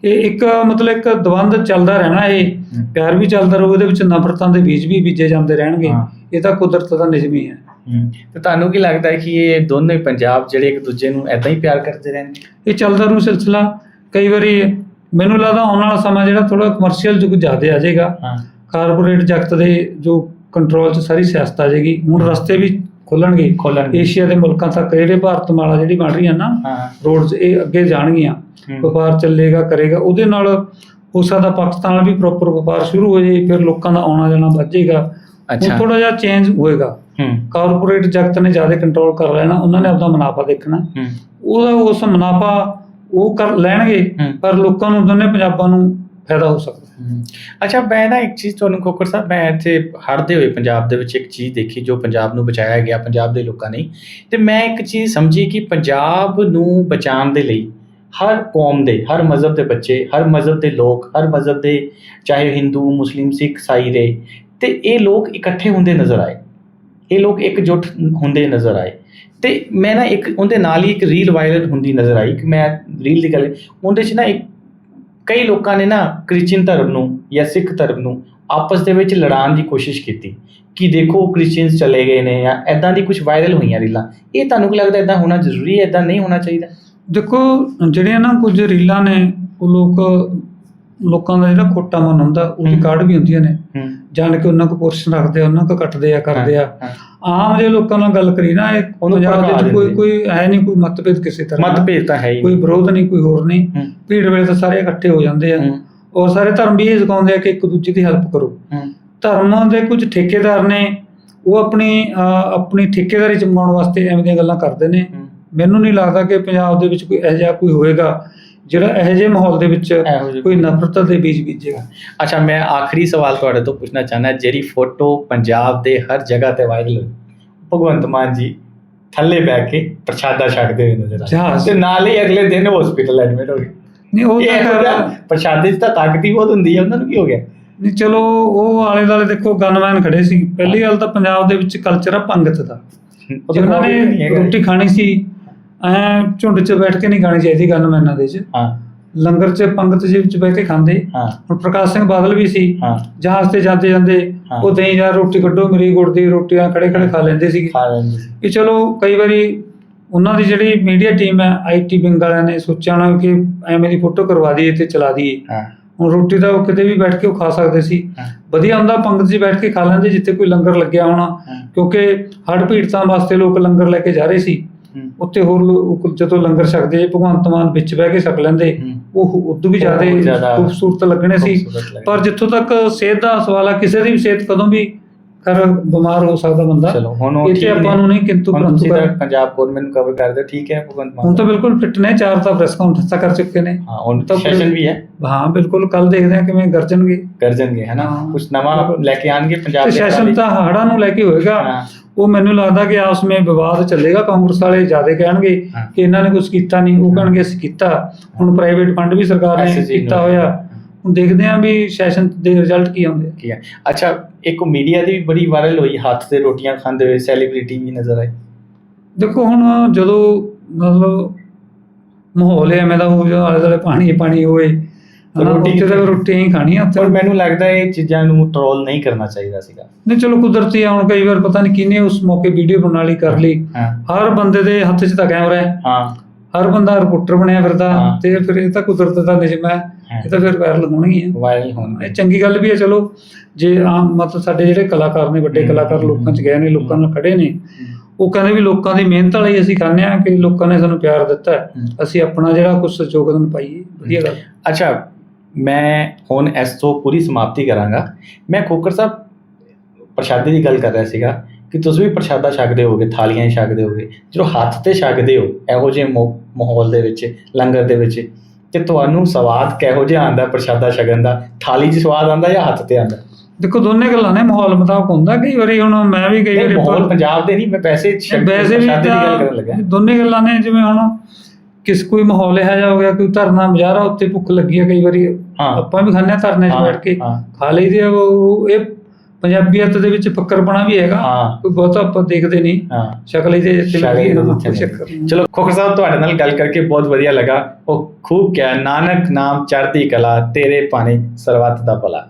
ਇਹ ਇੱਕ ਮਤਲਬ ਇੱਕ ਦਵੰਦ ਚੱਲਦਾ ਰਹਿਣਾ ਇਹ। ਪਿਆਰ ਵੀ ਚੱਲਦਾ ਰਹੂ ਇਹਦੇ ਵਿੱਚ ਨਫ਼ਰਤਾਂ ਦੇ ਬੀਜ ਵੀ ਬੀਜੇ ਜਾਂਦੇ ਰਹਿਣਗੇ। ਇਹ ਤਾਂ ਕੁਦਰਤ ਦਾ ਨਿਯਮ ਹੀ ਹੈ। ਤੇ ਤੁਹਾਨੂੰ ਕੀ ਲੱਗਦਾ ਹੈ ਕਿ ਇਹ ਦੋਨੇ ਪੰਜਾਬ ਜਿਹੜੇ ਇੱਕ ਦੂਜੇ ਨੂੰ ਐਦਾਂ ਹੀ ਪਿਆਰ ਕਰਦੇ ਰਹਿਣਗੇ ਇਹ ਚੱਲਦਾ ਰਹੂ ਸਿਲਸਿਲਾ। ਕਈ ਵਾਰੀ ਮੈਨੂੰ ਲੱਗਦਾ ਆਉਣ ਵਾਲਾ ਸਮਾਂ ਜਿਹੜਾ ਥੋੜਾ ਕਮਰਸ਼ੀਅਲ ਯੁੱਗ ਜ਼ਿਆਦਾ ਆ ਜਾਏਗਾ। ਕਾਰਪੋਰੇਟ ਜਗਤ ਦੇ ਜੋ ਕੰਟਰੋਲ 'ਚ ਸਾਰੀ ਸਿਆਸਤ ਆ ਜਾਏਗੀ ਹੁਣ ਰਸਤੇ ਵੀ ਖੋਲਣਗੇ। ਖੋਲਣਗੇ। ਏਸ਼ੀਆ ਦੇ ਮੁਲਕਾਂ ਤੱਕ ਜਿਹੜੇ ਭਾਰਤਮਾਲਾ ਜਿਹੜੀ ਬਣ ਰਹੀ ਹੈ। ਨਾ ਰੋਡਸ ਇਹ ਅੱਗੇ ਜਾਣਗੀਆਂ। ਵਪਾਰ ਚੱਲੇਗਾ ਕਰੇਗਾ। ਉਹਦੇ ਨਾਲ ਹੋ ਸਕਦਾ ਪਾਕਿਸਤਾਨ ਨਾਲ ਵੀ ਪ੍ਰੋਪਰ ਵਪਾਰ ਸ਼ੁਰੂ ਹੋ ਜਾਏ ਫਿਰ ਲੋਕਾਂ ਦਾ ਆਉਣਾ ਜਾਣਾ ਵੱਧ ਜਾਏਗਾ। ਅੱਛਾ। ਥੋੜਾ ਜਿਹਾ ਚੇਂਜ ਹੋਏਗਾ। ਹੂੰ। ਕਾਰਪੋਰੇਟ ਜਗਤ ਨੇ ਜ਼ਿਆਦਾ ਕੰਟਰੋਲ ਕਰ ਲੈਣਾ ਉਹਨਾਂ ਨੇ ਆਪਦਾ ਮੁਨਾਫਾ ਦੇਖਣਾ। ਹੂੰ। ਉਹਦਾ ਉਸ ਮੁਨਾਫਾ ਉਹ ਕਰ ਲੈਣਗੇ। ਪਰ ਲੋਕਾਂ ਨੂੰ ਦੋਨੇ ਪੰਜਾਬਾਂ ਨੂੰ ਫਾਇਦਾ ਹੋ ਸਕਦਾ ਅੱਛਾ ਮੈਂ ਨਾ ਇੱਕ ਚੀਜ਼ ਤੁਹਾਨੂੰ ਕੋਕਰ ਸਾਹਿਬ ਮੈਂ ਇੱਥੇ ਹੜਦੇ ਹੋਏ ਪੰਜਾਬ ਦੇ ਵਿੱਚ ਇੱਕ ਚੀਜ਼ ਦੇਖੀ ਜੋ ਪੰਜਾਬ ਨੂੰ ਬਚਾਇਆ ਗਿਆ ਪੰਜਾਬ ਦੇ ਲੋਕਾਂ ਨੇ। ਤੇ ਮੈਂ ਇੱਕ ਚੀਜ਼ ਸਮਝੀ ਕਿ ਪੰਜਾਬ ਨੂੰ ਬਚਾਉਣ ਦੇ ਲਈ ਹਰ ਕੌਮ ਦੇ ਹਰ ਮਜ਼ਹਬ ਦੇ ਬੱਚੇ ਹਰ ਮਜ਼ਹਬ ਦੇ ਲੋਕ ਹਰ ਮਜ਼ਹਬ ਦੇ ਚਾਹੇ ਹਿੰਦੂ ਮੁਸਲਿਮ ਸਿੱਖ ਸਾਈ ਦੇ ਤੇ ਇਹ ਲੋਕ ਇਕੱਠੇ ਹੁੰਦੇ ਨਜ਼ਰ ਆਏ। ਇਹ ਲੋਕ ਇਕਜੁੱਟ ਹੁੰਦੇ ਨਜ਼ਰ ਆਏ। ਤੇ ਮੈਂ ਨਾ ਇੱਕ ਉਹਦੇ ਨਾਲ ਹੀ ਇੱਕ ਰੀਲ ਵਾਇਰਲ ਹੁੰਦੀ ਨਜ਼ਰ ਆਈ। ਕਿ ਮੈਂ ਰੀਲ ਦੀ ਗੱਲ ਉਹਦੇ 'ਚ ਨਾ ਇੱਕ ਕਈ ਲੋਕਾਂ ਨੇ ਨਾ ਕ੍ਰਿਸਚੀਅਨ ਧਰਮ ਨੂੰ ਜਾਂ ਸਿੱਖ ਧਰਮ ਨੂੰ ਆਪਸ ਦੇ ਵਿੱਚ ਲੜਾਉਣ ਦੀ ਕੋਸ਼ਿਸ਼ ਕੀਤੀ ਕਿ ਦੇਖੋ ਕ੍ਰਿਸਚੀਅਨਸ ਚਲੇ ਗਏ ਨੇ ਜਾਂ ਐਦਾਂ ਦੀ ਕੁਝ ਵਾਇਰਲ ਹੋਈਆਂ ਰੀਲਾਂ। ਇਹ ਤੁਹਾਨੂੰ ਕੀ ਲੱਗਦਾ ਐਦਾਂ ਹੋਣਾ ਜ਼ਰੂਰੀ ਹੈ ਐਦਾਂ ਨਹੀਂ ਹੋਣਾ ਚਾਹੀਦਾ? ਦੇਖੋ, ਜਿਹੜੀਆਂ ਨਾ ਕੁਝ ਰੀਲਾਂ ਨੇ, ਉਹ ਲੋਕ ਲੋਕਾਂ ਦਾ ਜਿਹੜਾ ਖੋਟਾ ਮਨ ਹੁੰਦਾ ਉਹਦੀ। ਕਾਢ ਵੀ ਹੁੰਦੀਆਂ ਨੇ। ਜਾਣ ਕੇ ਉਹਨਾਂ ਕੋ ਪੋਰਸ਼ਨ ਰੱਖਦੇ ਆ ਉਹਨਾਂ ਕੋ ਕੱਟਦੇ ਆ ਕਰਦੇ ਆ। ਆਮ ਜੇ ਲੋਕਾਂ ਨਾਲ ਗੱਲ ਕਰੀ ਨਾ ਇਹ ਪੰਜਾਬ ਦੇ ਵਿੱਚ ਕੋਈ। ਕੋਈ ਹੈ ਨਹੀਂ ਕੋਈ ਮਤਭੇਦ ਕਿਸੇ ਤਰ੍ਹਾਂ। ਮਤਭੇਦ ਤਾਂ ਹੈ ਹੀ ਕੋਈ। ਵਿਰੋਧ ਨਹੀਂ ਕੋਈ ਹੋਰ ਨਹੀਂ। ਭੀੜ ਵੇਲੇ ਤਾਂ ਸਾਰੇ ਇਕੱਠੇ ਹੋ ਜਾਂਦੇ ਆ। ਔਰ ਸਾਰੇ ਧਰਮ ਵੀ ਇਹ ਸਿਖਾਉਂਦੇ ਆ ਕਿ ਇੱਕ ਦੂਜੇ ਦੀ ਹੈਲਪ ਕਰੋ। ਧਰਮ ਦੇ ਕੁਝ ਠੇਕੇਦਾਰ ਨੇ ਉਹ ਆਪਣੀ ਆਪਣੀ ਠੇਕੇਦਾਰੀ ਚਮਕਾਉਣ ਵਾਸਤੇ ਐਵੇਂ ਦੀਆਂ ਗੱਲਾਂ ਕਰਦੇ ਨੇ। ਮੈਨੂੰ ਨਹੀਂ ਲੱਗਦਾ ਕਿ ਪੰਜਾਬ ਦੇ ਵਿੱਚ ਕੋਈ ਇਹੋ ਜਿਹਾ ਕੋਈ ਹੋਏਗਾ। ਜਿਹੜਾ ਇਹੋ ਜਿਹੇ ਮਾਹੌਲ ਦੇ ਵਿੱਚ ਇਹੋ ਜਿਹੇ- ਕੋਈ ਨਫ਼ਰਤ ਦੇ ਬੀਜ ਬੀਜੇਗਾ। ਅੱਛਾ ਮੈਂ ਆਖਰੀ ਸਵਾਲ ਤੁਹਾਡੇ ਤੋਂ ਪੁੱਛਣਾ ਚਾਹੁੰਦਾ ਜਿਹੜੀ ਫੋਟੋ ਪੰਜਾਬ ਦੇ ਹਰ ਜਗ੍ਹਾ ਤੇ ਵਾਇਰਲ ਹੋਈ। ਭਗਵੰਤ ਮਾਨ ਜੀ ਥੱਲੇ ਬਹਿ ਕੇ ਪ੍ਰਸ਼ਾਦਾ ਛਕਦੇ ਹੋਏ ਨਜ਼ਰ ਆਏ। ਜਹਾਜ਼। ਤੇ ਨਾਲ ਹੀ ਅਗਲੇ ਦਿਨ ਹਸਪੀਟਲ ਐਡਮਿਟ ਹੋ ਗਏ। ਨਹੀਂ ਉਹ ਤਾਂ ਇਹੋ ਖੈਰ- ਜਿਹਾ ਪ੍ਰਸ਼ਾਦੇ 'ਚ ਤਾਂ ਤਾਕਤ ਹੀ ਬਹੁਤ ਹੁੰਦੀ ਹੈ ਉਹਨਾਂ ਨੂੰ ਕੀ ਹੋ ਗਿਆ? ਨਹੀਂ ਚਲੋ ਉਹ ਆਲੇ ਦਾਲੇ ਦੇਖੋ ਗਨਮੈਨ ਖੜੇ ਸੀ। ਪਹਿਲੀ ਗੱਲ ਤਾਂ ਪੰਜਾਬ ਦੇ ਵਿੱਚ ਕਲਚਰ ਆ ਪੰਗਤ ਦਾ। ਉਹ ਤਾਂ ਜਿਨ੍ਹਾਂ knowledge ਨਹੀਂ ਨੇ ਹੈਗਾ। ਰੋਟੀ ਖਾਣੀ ਸੀ ਐ ਝੁੰਡ 'ਚ ਬੈਠ ਕੇ ਨਹੀਂ ਖਾਣੀ ਚਾਹੀਦੀ ਗਨਮੈਨਾਂ ਦੇ 'ਚ। ਹਾਂ। ਲੰਗਰ 'ਚ ਪੰਗਤ ਦੇ ਵਿੱਚ ਬਹਿ ਕੇ ਖਾਂਦੇ। ਹਾਂ। ਹੁਣ ਪ੍ਰਕਾਸ਼ ਸਿੰਘ ਬਾਦਲ ਵੀ ਸੀ। ਹਾਂ। ਜਹਾਜ਼ ਤੇ ਜਾਂਦੇ ਜਾਂਦੇ। ਉਹ ਦਹੀਂ ਯਾਰ ਰੋਟੀ ਕੱਢੋ ਮੇਰੀ ਗੁੜ ਦੀ ਰੋਟੀਆਂ ਖੜੇ ਖੜੇ ਖਾ ਲੈਂਦੇ ਸੀ ਖਾ ਲੈਂਦੇ ਸੀ। ਕਿ ਚਲੋ ਕਈ ਵਾਰੀ ਉਹਨਾਂ ਦੀ ਜਿਹੜੀ ਮੀਡੀਆ ਟੀਮ ਹੈ ਆਈਟੀ ਵਿੰਗ ਵਾਲਿਆਂ ਨੇ ਸੋਚਿਆ ਹੋਣਾ ਕਿ ਐਵੇਂ ਦੀ ਫੋਟੋ ਕਰਵਾ ਦਈਏ ਤੇ ਚਲਾ ਦਈਏ। ਹਾਂ। ਹੁਣ ਰੋਟੀ ਤਾਂ ਉਹ ਕਿਤੇ ਵੀ ਬੈਠ ਕੇ ਉਹ ਖਾ ਸਕਦੇ ਸੀ। ਵਧੀਆ ਹੁੰਦਾ ਪੰਗਤ 'ਚ ਬੈਠ ਕੇ ਖਾ ਲੈਂਦੇ ਜਿੱਥੇ ਕੋਈ ਲੰਗਰ ਲੱਗਿਆ ਹੋਣਾ। ਕਿਉਂਕਿ ਹੜ ਪੀੜਤਾਂ ਵਾਸਤੇ ਲੋਕ ਲੰਗਰ ਲੈ ਕੇ ਜਾ ਰਹੇ ਸੀ। ਉੱਥੇ ਹੋਰ ਲੋਕ ਜਦੋਂ ਲੰਗਰ ਛਕਦੇ ਭਗਵੰਤ ਮਾਨ ਵਿੱਚ ਬਹਿ ਕੇ ਛਕ ਲੈਂਦੇ। ਉਹ ਉਦੋਂ ਵੀ ਜ਼ਿਆਦਾ ਖੂਬਸੂਰਤ ਲੱਗਣੇ ਸੀ। ਪਰ ਜਿੱਥੋਂ ਤੱਕ ਸਿਹਤ ਦਾ ਸਵਾਲ ਆ ਕਿਸੇ ਦੀ ਵੀ ਸਿਹਤ ਕਦੋਂ ਵੀ ਕਰ ਬਿਮਾਰ ਹੋ ਸਕਦਾ ਬੰਦਾ ਚਲੋ ਹੁਣ ਉਹ ਇੱਥੇ ਠੀਕ ਆਪਾਂ ਨੂੰ ਨਹੀਂ ਕਿੰਤੂ ਪਰੰਤੂ ਪੰਜਾਬ ਗਵਰਨਮੈਂਟ ਨੂੰ ਕਵਰ ਕਰਦੇ ਠੀਕ ਹੈ ਭਗਵੰਤ ਮਾਨ ਹੁਣ ਤਾਂ ਬਿਲਕੁਲ ਫਿੱਟ ਨੇ ਚਾਰ ਤਾਂ ਪ੍ਰੈਸ ਕਾਨਫਰੰਸਾਂ ਕਰ ਚੁੱਕੇ ਨੇ ਹਾਂ ਹੁਣ ਤਾਂ ਸੈਸ਼ਨ ਵੀ ਹੈ ਹਾਂ ਬਿਲਕੁਲ ਕੱਲ ਦੇਖਦੇ ਹਾਂ ਕਿਵੇਂ ਗਰਜਣਗੇ ਗਰਜਨਗੇ ਹੈ ਨਾ। ਕੁਝ ਨਵਾਂ। ਲੈ ਕੇ ਆਣਗੇ ਪੰਜਾਬ ਦੇ ਸੈਸ਼ਨ। ਤਾਂ ਹੜਾਂ ਨੂੰ ਲੈ ਕੇ ਹੋਏਗਾ ਉਹ ਮੈਨੂੰ ਲੱਗਦਾ ਕਿ ਆਪਸ ਵਿੱਚ ਵਿਵਾਦ ਚੱਲੇਗਾ ਕਾਂਗਰਸ ਵਾਲੇ ਜ਼ਿਆਦਾ ਕਹਿਣਗੇ। ਕਿ ਇਹਨਾਂ ਨੇ ਕੁਝ ਕੀਤਾ ਨਹੀਂ ਉਹ। ਕਹਿਣਗੇ ਅਸੀਂ ਕੀਤਾ ਹੁਣ ਪ੍ਰਾਈਵੇਟ ਫੰਡ ਵੀ ਸਰਕਾਰ ਨੇ ਕੀਤਾ ਹੋਇਆ ਹੁਣ ਦੇਖਦੇ ਹਾਂ ਵੀ ਸੈਸ਼ਨ ਦੇ ਰਿਜ਼ਲਟ ਕੀ ਆਉਂਦੇ ਆ। ਕੀ ਹੈ ਅੱਛਾ ਇੱਕ ਮੀਡੀਆ ਦੀ ਵੀ ਬੜੀ ਵਾਇਰਲ ਹੋਈ ਹੱਥ ਤੇ ਰੋਟੀਆਂ ਖਾਂਦੇ ਹੋਏ ਸੈਲੀਬ੍ਰਿਟੀ ਵੀ ਨਜ਼ਰ ਆਈ ਦੇਖੋ ਹੁਣ ਜਦੋਂ ਮਤਲਬ ਮਾਹੌਲ ਐਵੇਂ ਦਾ ਹੋ ਜਾ ਆਲੇ ਦੁਆਲੇ ਪਾਣੀ ਪਾਣੀ ਹੋਏ ਰੋਟੀ ਤਾਂ ਕਿੱਥੇ? ਰੋਟੀਆਂ ਹੀ ਖਾਣੀਆਂ ਉੱਥੇ। ਪਰ ਮੈਨੂੰ ਲੱਗਦਾ ਇਹ ਚੀਜ਼ਾਂ ਨੂੰ ਟਰੋਲ ਨਹੀਂ ਕਰਨਾ ਚਾਹੀਦਾ ਸੀਗਾ। ਨਹੀਂ ਚਲੋ ਕੁਦਰਤੀ ਆ ਹੁਣ ਕਈ ਵਾਰ ਪਤਾ ਨਹੀਂ ਕਿਹਨੇ ਉਸ ਮੌਕੇ ਵੀਡੀਓ ਬਣਾ ਲਈ ਕਰ ਲਈ। ਹਰ ਬੰਦੇ ਦੇ ਹੱਥ 'ਚ ਤਾਂ ਕੈਮਰਾ ਹੈ। ਹਾਂ। ਹਰ ਬੰਦਾ ਰਿਪੋਰਟਰ ਬਣਿਆ ਫਿਰਦਾ। ਤੇ ਫਿਰ ਇਹ ਤਾਂ ਕੁਦਰਤ ਦਾ ਨਿਯਮ ਹੈ। ਇਹ ਤਾਂ ਫਿਰ ਵਾਇਰਲ ਹੋਣਗੇ ਹੀ। ਆ ਵਾਇਰਲ ਹੋਣਗੇ ਇਹ ਚੰਗੀ ਗੱਲ ਵੀ ਹੈ ਚਲੋ। ਜੇ ਆਮ ਮਤਲਬ ਸਾਡੇ ਜਿਹੜੇ ਕਲਾਕਾਰ ਨੇ ਵੱਡੇ ਕਲਾਕਾਰ ਲੋਕਾਂ 'ਚ ਗਏ ਨੇ ਲੋਕਾਂ ਨਾਲ ਖੜੇ ਨੇ। ਉਹ ਕਹਿੰਦੇ ਵੀ ਲੋਕਾਂ ਦੀ ਮਿਹਨਤ ਵਾਲੀ ਅਸੀਂ ਖਾਂਦੇ ਆ ਕਿ ਲੋਕਾਂ ਨੇ ਸਾਨੂੰ ਪਿਆਰ ਦਿੱਤਾ। ਅਸੀਂ ਆਪਣਾ ਜਿਹੜਾ ਕੁਝ ਯੋਗਦਾਨ ਪਾਈਏ। ਵਧੀਆ ਗੱਲ। ਅੱਛਾ ਮੈਂ ਹੁਣ ਇਸ ਤੋਂ ਪੂਰੀ ਸਮਾਪਤੀ ਕਰਾਂਗਾ। ਮੈਂ ਖੋਕਰ ਸਾਹਿਬ ਪ੍ਰਸ਼ਾਦੇ ਦੀ ਗੱਲ ਕਰ ਰਿਹਾ ਸੀਗਾ ਕਿ ਤੁਸੀਂ ਵੀ ਪ੍ਰਸ਼ਾਦਾ ਛਕਦੇ ਹੋਗੇ ਥਾਲੀਆਂ ਹੀ ਛਕਦੇ ਹੋਗੇ ਜਦੋਂ ਹੱਥ ਤੇ ਛਕਦੇ ਹੋ ਇਹੋ ਜਿਹੇ ਮਾਹੌਲ ਦੇ ਵਿੱਚ ਲੰਗਰ ਦੇ ਵਿੱਚ ਤੇ ਤੁਹਾਨੂੰ ਸਵਾਦ ਕਿਹੋ ਜਿਹਾ ਆਂਦਾ ਪ੍ਰਸ਼ਾਦਾ ਛਕਣ ਦਾ? ਥਾਲੀ 'ਚ ਸਵਾਦ ਆਂਦਾ ਜਾਂ ਹੱਥ ਤੇ ਆਂਦਾ ਦੇਖੋ ਦੋਨੇ ਗੱਲਾਂ ਨੇ ਮਾਹੌਲ ਮੁਤਾਬਕ ਹੁੰਦਾ ਕਈ ਵਾਰੀ ਹੁਣ ਮੈਂ ਵੀ ਕਈ ਵਾਰੀ ਮਾਹੌਲ ਪੰਜਾਬ ਦੇ ਨਹੀਂ ਮੈਂ ਛਕ- ਵੈਸੇ ਵੀ ਪ੍ਰਸ਼ਾਦੇ ਦੀ ਗੱਲ ਕਰਨ ਤਾਂ ਲੱਗਾ ਦੋਨੇ ਗੱਲਾਂ ਨੇ ਜਿਵੇਂ ਹੁਣ ਕਿਸ ਕੋਈ ਮਾਹੌਲ ਇਹੋ ਜਿਹਾ ਹੋ ਗਿਆ ਕੋਈ ਧਰਨਾ ਮੁਜ਼ਾਹਰਾ ਉੱਤੇ ਭੁੱਖ ਲੱਗੀ ਹੈ ਕਈ ਵਾਰੀ। ਆਪਾਂ ਵੀ ਖਾਂਦੇ ਧਰਨੇ 'ਚ ਬੈਠ ਕੇ। ਖਾ ਲਈਦੇ ਆ ਉਹ ਇਹ ਪੰਜਾਬੀਅਤ ਦੇ ਵਿੱਚ ਫੱਕਰਪਣਾ ਵੀ ਹੈਗਾ। ਕੋਈ ਬਹੁਤਾ ਆਪਾਂ ਦੇਖਦੇ ਨਹੀਂ। ਸ਼ਕਲ ਹੀ ਦੇ ਜਿੱਥੇ ਸ਼ਕਲ ਲੱਗੀ ਹੀ ਦੇ ਨਾ, ਜਿੱਥੇ ਕੋਈ ਲੱਗੀ। ਚੱਕਰ ਨਹੀਂ। ਚਲੋ ਖੋਖਰ ਸਾਹਿਬ ਤੁਹਾਡੇ ਨਾਲ ਗੱਲ ਕਰਕੇ ਬਹੁਤ ਵਧੀਆ ਲੱਗਾ। ਉਹ ਖੂਬ ਕਿਹਾ ਨਾਨਕ ਨਾਮ ਚੜ੍ਹਦੀ ਕਲਾ ਤੇਰੇ ਪਾਣੀ ਸਰਬੱਤ ਦਾ ਭਲਾ।